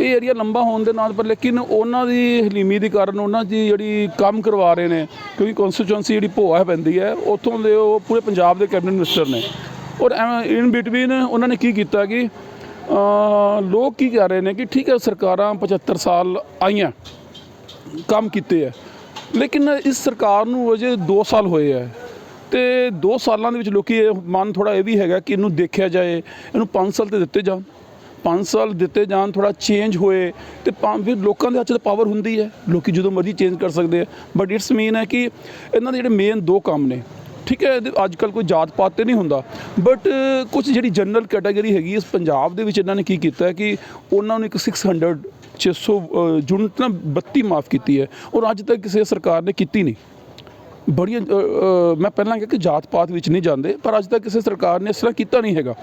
ਇਹ ਏਰੀਆ ਲੰਬਾ ਹੋਣ ਦੇ ਨਾਲ ਪਰ ਲੇਕਿਨ ਉਹਨਾਂ ਦੀ ਹਲੀਮੀ ਦੇ ਕਾਰਨ ਉਹਨਾਂ ਦੀ ਜਿਹੜੀ ਕੰਮ ਕਰਵਾ ਰਹੇ ਨੇ, ਕਿਉਂਕਿ ਕਨਸਟੀਚੁਐਂਸੀ ਜਿਹੜੀ ਭੋਆ ਪੈਂਦੀ ਹੈ, ਉੱਥੋਂ ਦੇ ਉਹ ਪੂਰੇ ਪੰਜਾਬ ਦੇ ਕੈਬਨਿਟ ਮਿਨਿਸਟਰ ਨੇ। ਔਰ ਇਨ ਬਿਟਵੀਨ ਉਹਨਾਂ ਨੇ ਕੀ ਕੀਤਾ ਕਿ ਲੋਕ ਕੀ ਕਰ ਰਹੇ ਨੇ ਕਿ ਠੀਕ ਹੈ ਸਰਕਾਰਾਂ 75 ਸਾਲ ਆਈਆਂ, ਕੰਮ ਕੀਤੇ ਹੈ, ਲੇਕਿਨ ਇਸ ਸਰਕਾਰ ਨੂੰ ਅਜੇ 2 ਸਾਲ ਹੋਏ ਹੈ। ਤੇ 2 ਸਾਲਾਂ ਦੇ ਵਿੱਚ ਲੋਕੀ ਇਹ ਮਨ ਥੋੜਾ ਇਹ ਵੀ ਹੈਗਾ ਕਿ ਇਹਨੂੰ ਦੇਖਿਆ ਜਾਏ, ਇਹਨੂੰ 5 ਸਾਲ ਤੇ ਦਿੱਤੇ ਜਾਣ। 5 ਸਾਲ ਦਿੱਤੇ ਜਾਣ ਥੋੜਾ ਚੇਂਜ ਹੋਏ ਤੇ ਪਾ- ਫਿਰ ਲੋਕਾਂ ਦੇ ਹੱਥ 'ਚ ਪਾਵਰ ਹੁੰਦੀ ਹੈ। ਲੋਕੀ ਜਦੋਂ ਮਰਜ਼ੀ ਚੇਂਜ ਕਰ ਸਕਦੇ ਆ। ਬਟ ਇਟਸ ਮੀਨ ਹੈ ਕਿ ਇਹਨਾਂ ਦੇ ਜਿਹੜੇ ਮੇਨ ਦੋ ਕੰਮ ਨੇ। ਠੀਕ ਹੈ, ਇਹਦੇ- ਅੱਜ ਕੱਲ ਕੋਈ ਜਾਤ ਪਾਤ ਤੇ ਨਹੀਂ ਹੁੰਦਾ। ਬਟ ਕੁਝ ਜਿਹੜੀ ਜਨਰਲ ਕੈਟਾਗਰੀ ਹੈਗੀ, ਇਸ ਪੰਜਾਬ ਦੇ ਵਿੱਚ ਇਹਨਾਂ ਨੇ ਕੀ ਕੀਤਾ ਕਿ ਉਹਨਾਂ ਨੂੰ ਇੱਕ 600 600 ਯੂਨਿਟ ਨਾ 32 ਮਾਫ ਕੀਤੀ ਹੈ। ਔਰ ਅੱਜ ਤੱਕ ਕਿਸੇ ਸਰਕਾਰ ਨੇ ਕੀਤੀ ਨਹੀਂ। ਬੜੀਆਂ ਮੈਂ ਪਹਿਲਾਂ ਕਿਹਾ ਕਿ ਜਾਤ ਪਾਤ ਵਿੱਚ ਨਹੀਂ ਜਾਂਦੇ, ਪਰ ਅੱਜ ਤੱਕ ਕਿਸੇ ਸਰਕਾਰ ਨੇ ਇਸ ਤਰ੍ਹਾਂ ਕੀਤਾ ਨਹੀਂ ਹੈਗਾ।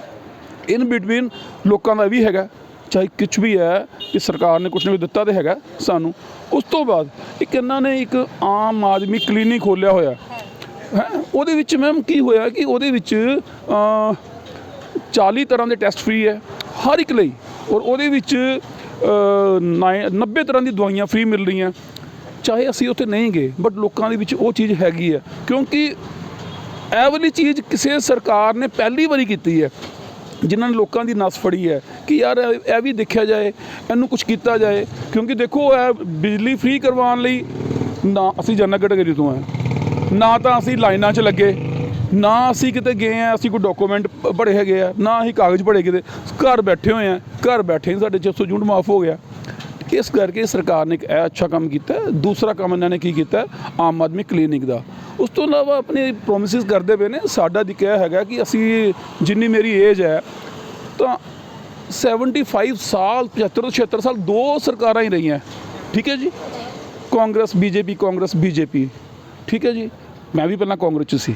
ਇਨ ਬਿਟਵੀਨ ਲੋਕਾਂ ਦਾ ਵੀ ਹੈਗਾ ਚਾਹੇ ਕੁਝ ਵੀ ਹੈ ਕਿ ਸਰਕਾਰ ਨੇ ਕੁਝ ਨਾ ਕੁਛ ਦਿੱਤਾ ਤੇ ਹੈਗਾ ਸਾਨੂੰ। ਉਸ ਤੋਂ ਬਾਅਦ ਇੱਕ ਇਹਨਾਂ ਨੇ ਇੱਕ ਆਮ ਆਦਮੀ ਕਲੀਨਿਕ ਖੋਲਿਆ ਹੋਇਆ। ਹੈ? ਉਹਦੇ ਵਿੱਚ ਮੈਮ ਕੀ ਹੋਇਆ ਕਿ ਉਹਦੇ ਵਿੱਚ ਅ, 40 ਤਰ੍ਹਾਂ ਦੇ ਟੈਸਟ ਫ੍ਰੀ ਹੈ ਹਰ ਇੱਕ ਲਈ। ਔਰ ਉਹਦੇ ਵਿੱਚ ਅ, 90 ਤਰ੍ਹਾਂ ਦੀ ਦਵਾਈਆਂ ਫ੍ਰੀ ਮਿਲ ਰਹੀਆਂ। ਚਾਹੇ ਅਸੀਂ ਉੱਥੇ ਨਹੀਂ ਗਏ ਬਟ ਲੋਕਾਂ ਦੇ ਵਿੱਚ ਉਹ ਚੀਜ਼ ਹੈਗੀ ਹੈ। ਕਿਉਂਕਿ ਇਹ ਵਾਲੀ ਚੀਜ਼ ਕਿਸੇ ਸਰਕਾਰ ਨੇ ਪਹਿਲੀ ਵਾਰੀ ਕੀਤੀ ਹੈ। ਜਿਨ੍ਹਾਂ ਨੇ ਲੋਕਾਂ ਦੀ ਨਸ ਫੜੀ ਹੈ ਕਿ ਯਾਰ ਇਹ ਵੀ ਦੇਖਿਆ ਜਾਏ, ਇਹਨੂੰ ਕੁਝ ਕੀਤਾ ਜਾਏ, ਕਿਉਂਕਿ ਦੇਖੋ ਇਹ ਬਿਜਲੀ ਫ੍ਰੀ ਕਰਵਾਉਣ ਲਈ ਨਾ ਅਸੀਂ ਜਨਰਲ ਕੈਟਾਗਰੀ ਤੋਂ ਹਾਂ। ਨਾ ਤਾਂ ਅਸੀਂ ਲਾਈਨਾਂ 'ਚ ਲੱਗੇ, ਨਾ ਅਸੀਂ ਕਿਤੇ ਗਏ ਆ ਅਸੀਂ ਕੋਈ ਡਾਕੂਮੈਂਟ ਭਰੇ ਹੈਗੇ ਆ, ਨਾ ਅਸੀਂ ਕਾਗਜ਼ ਭਰੇ ਕਿਤੇ। ਘਰ ਬੈਠੇ ਹੋਏ ਆ, ਘਰ ਬੈਠੇ ਹੀ ਸਾਡੇ 600 ਯੂਨਿਟ ਮਾਫ ਹੋ ਗਿਆ। ਇਸ ਕਰਕੇ ਸਰਕਾਰ ਨੇ ਇੱਕ ਇਹ ਅੱਛਾ ਕੰਮ ਕੀਤਾ ਦੂਸਰਾ ਕੰਮ ਇਹਨਾਂ ਨੇ ਕੀ ਕੀਤਾ ਆਮ ਆਦਮੀ ਕਲੀਨਿਕ ਦਾ। ਉਸ ਤੋਂ ਇਲਾਵਾ ਆਪਣੇ ਪ੍ਰੋਮਿਸਿਸ ਕਰਦੇ ਪਏ ਨੇ। ਸਾਡਾ ਦੀ ਕਿਹਾ ਹੈਗਾ ਕਿ ਅਸੀਂ ਜਿੰਨੀ ਮੇਰੀ ਏਜ ਹੈ, ਤਾਂ 75 ਸਾਲ 75 ਤੋਂ 76 ਸਾਲ ਦੋ ਸਰਕਾਰਾਂ ਹੀ ਰਹੀਆਂ। ਠੀਕ ਹੈ ਜੀ? Congress, BJP Congress, BJP. ਠੀਕ ਹੈ ਜੀ? ਮੈਂ ਵੀ ਪਹਿਲਾਂ ਕਾਂਗਰਸ 'ਚ ਸੀ।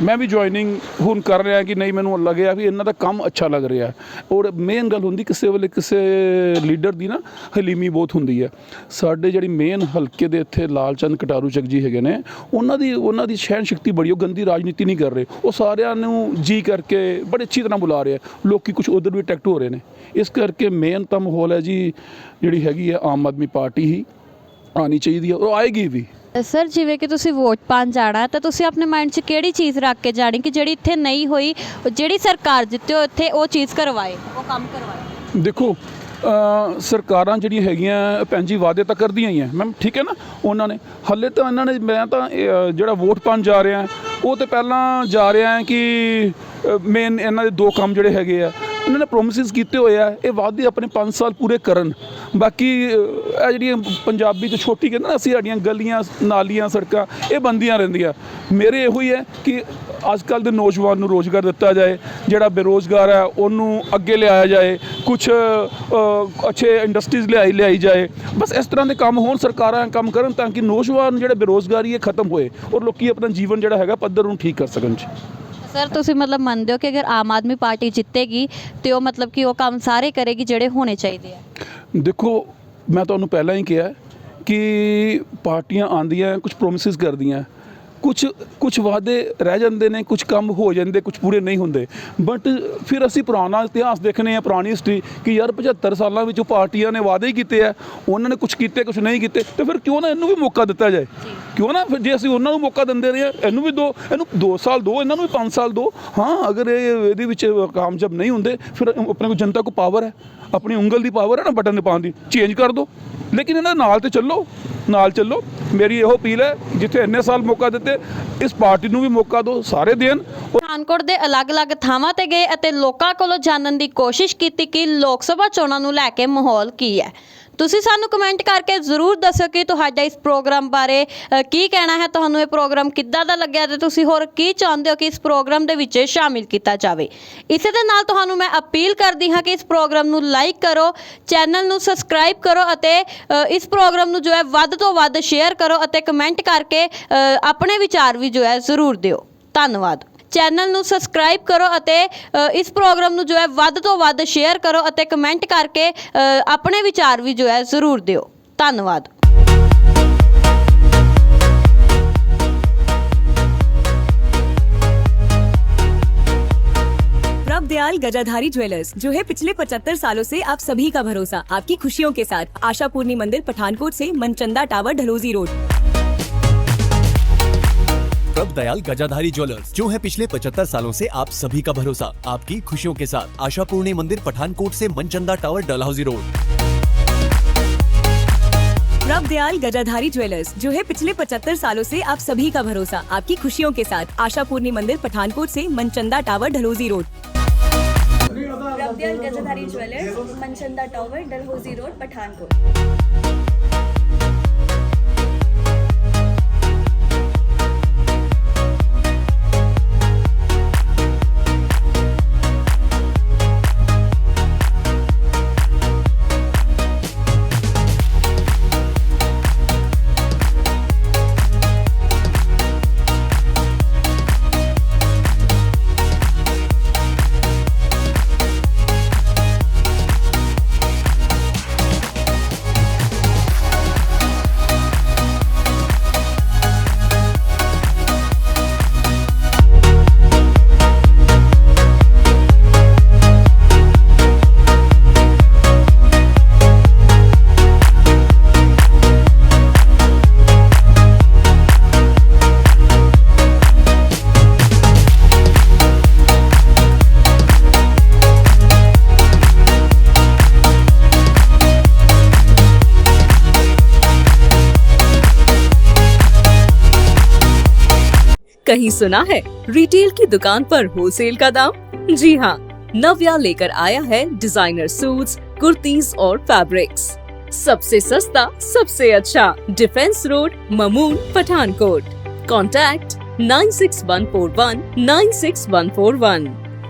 ਮੈਂ ਵੀ ਜੁਆਇਨਿੰਗ ਹੁਣ ਕਰ ਰਿਹਾ ਕਿ ਨਹੀਂ ਮੈਨੂੰ ਲੱਗਿਆ ਵੀ ਇਹਨਾਂ ਦਾ ਕੰਮ ਅੱਛਾ ਲੱਗ ਰਿਹਾ। ਔਰ ਮੇਨ ਗੱਲ ਹੁੰਦੀ ਕਿਸੇ ਵੇਲੇ ਕਿਸੇ ਲੀਡਰ ਦੀ ਨਾ ਹਲੀਮੀ ਬਹੁਤ ਹੁੰਦੀ ਹੈ। ਸਾਡੇ ਜਿਹੜੀ ਮੇਨ ਹਲਕੇ ਦੇ ਇੱਥੇ ਲਾਲਚੰਦ ਕਟਾਰੂ ਚੱਕ ਜੀ ਹੈਗੇ ਨੇ, ਉਹਨਾਂ ਦੀ ਉਹਨਾਂ ਦੀ ਸਹਿਣ ਸ਼ਕਤੀ ਬੜੀ, ਉਹ ਗੰਦੀ ਰਾਜਨੀਤੀ ਨਹੀਂ ਕਰ ਰਹੇ। ਉਹ ਸਾਰਿਆਂ ਨੂੰ ਜੀ ਕਰਕੇ ਬੜੇ ਅੱਛੀ ਤਰ੍ਹਾਂ ਬੁਲਾ ਰਹੇ ਆ। ਲੋਕੀ ਕੁਝ ਉਧਰ ਵੀ ਟੈਕਟ ਹੋ ਰਹੇ ਨੇ। ਇਸ ਕਰਕੇ ਮੇਨ ਤਾਂ ਮਾਹੌਲ ਹੈ ਜੀ, ਜਿਹੜੀ ਹੈਗੀ ਹੈ ਆਮ ਆਦਮੀ ਪਾਰਟੀ ਹੀ ਆਣੀ ਚਾਹੀਦੀ ਹੈ ਔਰ ਆਏਗੀ ਵੀ। ਸਰ, ਜਿਵੇਂ ਕਿ ਤੁਸੀਂ ਵੋਟ ਪਾਣ ਜਾਣਾ ਤਾਂ ਤੁਸੀਂ ਆਪਣੇ ਮਾਈਂਡ 'ਚ ਕਿਹੜੀ ਚੀਜ਼ ਰੱਖ ਕੇ ਜਾਣੀ ਕਿ ਜਿਹੜੀ ਇੱਥੇ ਨਹੀਂ ਹੋਈ, ਜਿਹੜੀ ਸਰਕਾਰ ਜਿੱਤੇ ਹੋ ਇੱਥੇ ਉਹ ਚੀਜ਼ ਕਰਵਾਏ, ਉਹ ਕੰਮ ਕਰਵਾਏ? ਦੇਖੋ ਸਰਕਾਰਾਂ ਜਿਹੜੀਆਂ ਹੈਗੀਆਂ, ਭੈਣ ਜੀ, ਵਾਅਦੇ ਤਾਂ ਕਰਦੀਆਂ ਹੀ ਆ। ਮੈਮ, ਠੀਕ ਹੈ ਨਾ? ਉਹਨਾਂ ਨੇ, ਹੱਲੇ ਤਾਂ ਇਹਨਾਂ ਨੇ, ਮੈਂ ਤਾਂ ਜਿਹੜਾ ਵੋਟ ਪਾਣ ਜਾ ਰਿਹਾ, ਉਹ ਤੇ ਪਹਿਲਾਂ ਜਾ ਰਿਹਾ ਹੈ ਕਿ ਮੇਨ ਇਹਨਾਂ ਦੇ ਦੋ ਕੰਮ ਜਿਹੜੇ ਹੈਗੇ ਆ। ਉਹਨਾਂ ਨੇ ਪ੍ਰੋਮਿਸਿਸ ਕੀਤੇ ਹੋਏ ਆ, ਇਹ ਵਾਅਦੇ ਆਪਣੇ 5 ਸਾਲ ਪੂਰੇ ਕਰਨ। ਬਾਕੀ ਇਹ ਜਿਹੜੀਆਂ ਪੰਜਾਬੀ ਚ ਛੋਟੀ ਕਹਿੰਦੇ ਨਾ ਅਸੀਂ, ਸਾਡੀਆਂ ਗਲੀਆਂ, ਨਾਲੀਆਂ, ਸੜਕਾਂ, ਇਹ ਬੰਦੀਆਂ ਰਹਿੰਦੀਆਂ। ਮੇਰੇ ਇਹੋ ਹੀ ਹੈ ਕਿ ਅੱਜ ਕੱਲ ਦੇ ਨੌਜਵਾਨ ਨੂੰ ਰੋਜ਼ਗਾਰ ਦਿੱਤਾ ਜਾਏ, ਜਿਹੜਾ ਬੇਰੋਜ਼ਗਾਰ ਹੈ, ਉਹਨੂੰ ਅੱਗੇ ਲਿਆਇਆ ਜਾਏ ਕੁਝ ਅੱਛੇ ਇੰਡਸਟਰੀਜ਼ ਲਿਆਈ ਲਿਆਈ ਜਾਏ। ਬਸ ਇਸ ਤਰ੍ਹਾਂ ਦੇ ਕੰਮ ਹੋਣ, ਸਰਕਾਰਾਂ ਕੰਮ ਕਰਨ ਤਾਂ ਕਿ ਨੌਜਵਾਨ ਜਿਹੜੇ ਬੇਰੋਜ਼ਗਾਰੀ ਹੈ, ਖਤਮ ਹੋਏ, ਔਰ ਲੋਕੀ ਆਪਣਾ ਜੀਵਨ ਜਿਹੜਾ ਹੈਗਾ, ਪੱਧਰ ਨੂੰ ਠੀਕ ਕਰ ਸਕਣ ਜੀ। ਸਰ, ਤੁਸੀਂ ਮਤਲਬ ਮੰਨਦੇ ਹੋ ਕਿ ਅਗਰ ਆਮ ਆਦਮੀ ਪਾਰਟੀ ਜਿੱਤੇਗੀ ਤੇ ਉਹ ਮਤਲਬ ਕਿ ਉਹ ਕੰਮ ਸਾਰੇ ਕਰੇਗੀ ਜਿਹੜੇ ਹੋਣੇ ਚਾਹੀਦੇ ਆ? ਦੇਖੋ, ਮੈਂ ਤੁਹਾਨੂੰ ਪਹਿਲਾਂ ਹੀ ਕਿਹਾ ਕਿ ਪਾਰਟੀਆਂ ਆਂਦੀਆਂ ਕੁਝ ਪ੍ਰੋਮਿਸਿਸ ਕਰਦੀਆਂ। ਕੁਝ ਕੁਝ ਵਾਅਦੇ ਰਹਿ ਜਾਂਦੇ ਨੇ ਕੁਝ ਕੰਮ ਹੋ ਜਾਂਦੇ ਕੁਝ ਪੂਰੇ ਨਹੀਂ ਹੁੰਦੇ। ਬਟ ਫਿਰ ਅਸੀਂ ਪੁਰਾਣਾ ਇਤਿਹਾਸ ਦੇਖਨੇ ਆ ਪੁਰਾਣੀ ਹਿਸਟਰੀ ਕਿ ਯਾਰ 75 ਸਾਲਾਂ ਵਿੱਚ ਉਹ ਪਾਰਟੀਆਂ ਨੇ ਵਾਅਦੇ ਕੀਤੇ ਆ ਉਹਨਾਂ ਨੇ ਕੁਝ ਕੀਤੇ ਕੁਝ ਨਹੀਂ ਕੀਤੇ ਤੇ ਫਿਰ ਕਿਉਂ ਨਾ ਇਹਨੂੰ ਵੀ ਮੌਕਾ ਦਿੱਤਾ ਜਾਏ? ਕਿਉਂ ਨਾ ਫਿਰ ਜੇ ਅਸੀਂ ਉਹਨਾਂ ਨੂੰ ਮੌਕਾ ਦਿੰਦੇ ਰਹੇ ਇਹਨੂੰ ਵੀ ਦੋ ਇਹਨੂੰ 2 ਸਾਲ ਦੋ ਇਹਨਾਂ ਨੂੰ ਵੀ 5 ਸਾਲ ਦੋ। ਹਾਂ ਅਗਰ ਇਹ ਇਹਦੇ ਵਿੱਚ ਕਾਮਯਾਬ ਨਹੀਂ ਹੁੰਦੇ ਫਿਰ ਆਪਣੇ ਕੋਲ ਜਨਤਾ ਕੋ ਪਾਵਰ ਹੈ। ਆਪਣੀ ਉਂਗਲ ਦੀ ਪਾਵਰ ਹੈ ਨਾ ਬਟਨ ਪਾਉਣ ਦੀ ਚੇਂਜ ਕਰ ਦਿਓ ਲੇਕਿਨ ਇਹਨਾਂ ਨਾਲ ਤੇ ਚੱਲੋ ਨਾਲ ਚੱਲੋ। ਮੇਰੀ ਇਹੋ ਅਪੀਲ ਹੈ ਜਿੱਥੇ ਇੰਨੇ ਸਾਲ ਮੌਕਾ ਦਿੱਤੇ ਇਸ ਪਾਰਟੀ ਨੂੰ ਵੀ ਮੌਕਾ ਦਿਓ, ਸਾਰੇ ਦੇਣ। ਪਠਾਨਕੋਟ ਦੇ ਅਲੱਗ-ਅਲੱਗ ਥਾਵਾਂ ਤੇ ਗਏ ਅਤੇ ਲੋਕਾਂ ਕੋਲੋਂ ਜਾਣਨ ਦੀ ਕੋਸ਼ਿਸ਼ ਕੀਤੀ ਕਿ ਲੋਕ ਸਭਾ ਚੋਣਾਂ ਨੂੰ ਲੈ ਕੇ ਮਾਹੌਲ ਕੀ ਹੈ। ਤੁਸੀਂ ਸਾਨੂੰ ਕਮੈਂਟ ਕਰਕੇ ਜ਼ਰੂਰ ਦੱਸੋ ਕਿ ਤੁਹਾਡਾ ਇਸ ਪ੍ਰੋਗਰਾਮ ਬਾਰੇ ਕੀ ਕਹਿਣਾ ਹੈ, ਤੁਹਾਨੂੰ ਇਹ ਪ੍ਰੋਗਰਾਮ ਕਿੱਦਾਂ ਦਾ ਲੱਗਿਆ ਤੇ ਤੁਸੀਂ ਹੋਰ ਕੀ ਚਾਹੁੰਦੇ ਹੋ ਕਿ ਇਸ ਪ੍ਰੋਗਰਾਮ ਦੇ ਵਿੱਚ ਸ਼ਾਮਿਲ ਕੀਤਾ ਜਾਵੇ। ਇਸੇ ਦੇ ਨਾਲ ਤੁਹਾਨੂੰ ਮੈਂ ਅਪੀਲ ਕਰਦੀ ਹਾਂ ਕਿ ਇਸ ਪ੍ਰੋਗਰਾਮ ਨੂੰ ਲਾਈਕ ਕਰੋ ਚੈਨਲ ਨੂੰ ਸਬਸਕ੍ਰਾਈਬ ਕਰੋ ਅਤੇ ਇਸ ਪ੍ਰੋਗਰਾਮ ਨੂੰ ਜੋ ਹੈ ਵੱਧ ਤੋਂ ਵੱਧ ਸ਼ੇਅਰ ਕਰੋ ਅਤੇ ਕਮੈਂਟ ਕਰਕੇ ਆਪਣੇ ਵਿਚਾਰ ਵੀ ਜੋ ਹੈ ਜ਼ਰੂਰ ਦਿਓ। ਧੰਨਵਾਦ। ਚੈਨਲ ਨੂੰ ਸਬਸਕ੍ਰਾਈਬ ਕਰੋ ਅਤੇ ਅ, ਇਸ ਪ੍ਰੋਗਰਾਮ ਨੂੰ ਜੋ ਹੈ ਵੱਧ ਤੋਂ ਵੱਧ ਸ਼ੇਅਰ ਕਰੋ ਅਤੇ ਕਮੈਂਟ ਕਰਕੇ ਅ, ਆਪਣੇ ਵਿਚਾਰ ਵੀ ਜੋ ਹੈ ਜ਼ਰੂਰ ਦਿਓ ਧੰਨਵਾਦ प्रभ दयाल गजाधारी ज्वेलर्स जो है पिछले 75 सालों से आप सभी का भरोसा आपकी खुशियों के साथ आशा पूर्णी मंदिर पठानकोट से Manchanda tower Dalhousie road Prabh Dayal Gajadhari jewellers जो है पिछले 75 सालों से आप सभी का भरोसा आपकी खुशियों के साथ आशा पूर्णी मंदिर पठानकोट से Manchanda tower Dalhousie road. Prabh Dayal Gajadhari jewellers जो है पिछले 75 सालों से आप सभी का भरोसा आपकी खुशियों के साथ आशा पूर्णी मंदिर पठानकोट से Manchanda tower Dalhousie road. Prabh Dayal Gajadhari jewellers Manchanda tower Dalhousie road Pathankot. सुना है? रिटेल की दुकान पर होलसेल का दाम? जी हाँ नव्या लेकर आया है डिज़ाइनर सूट्स, कुर्तीज और फैब्रिक्स सबसे सस्ता सबसे अच्छा defence road Mamun Pathankot. Contact nine six one four one nine six one four one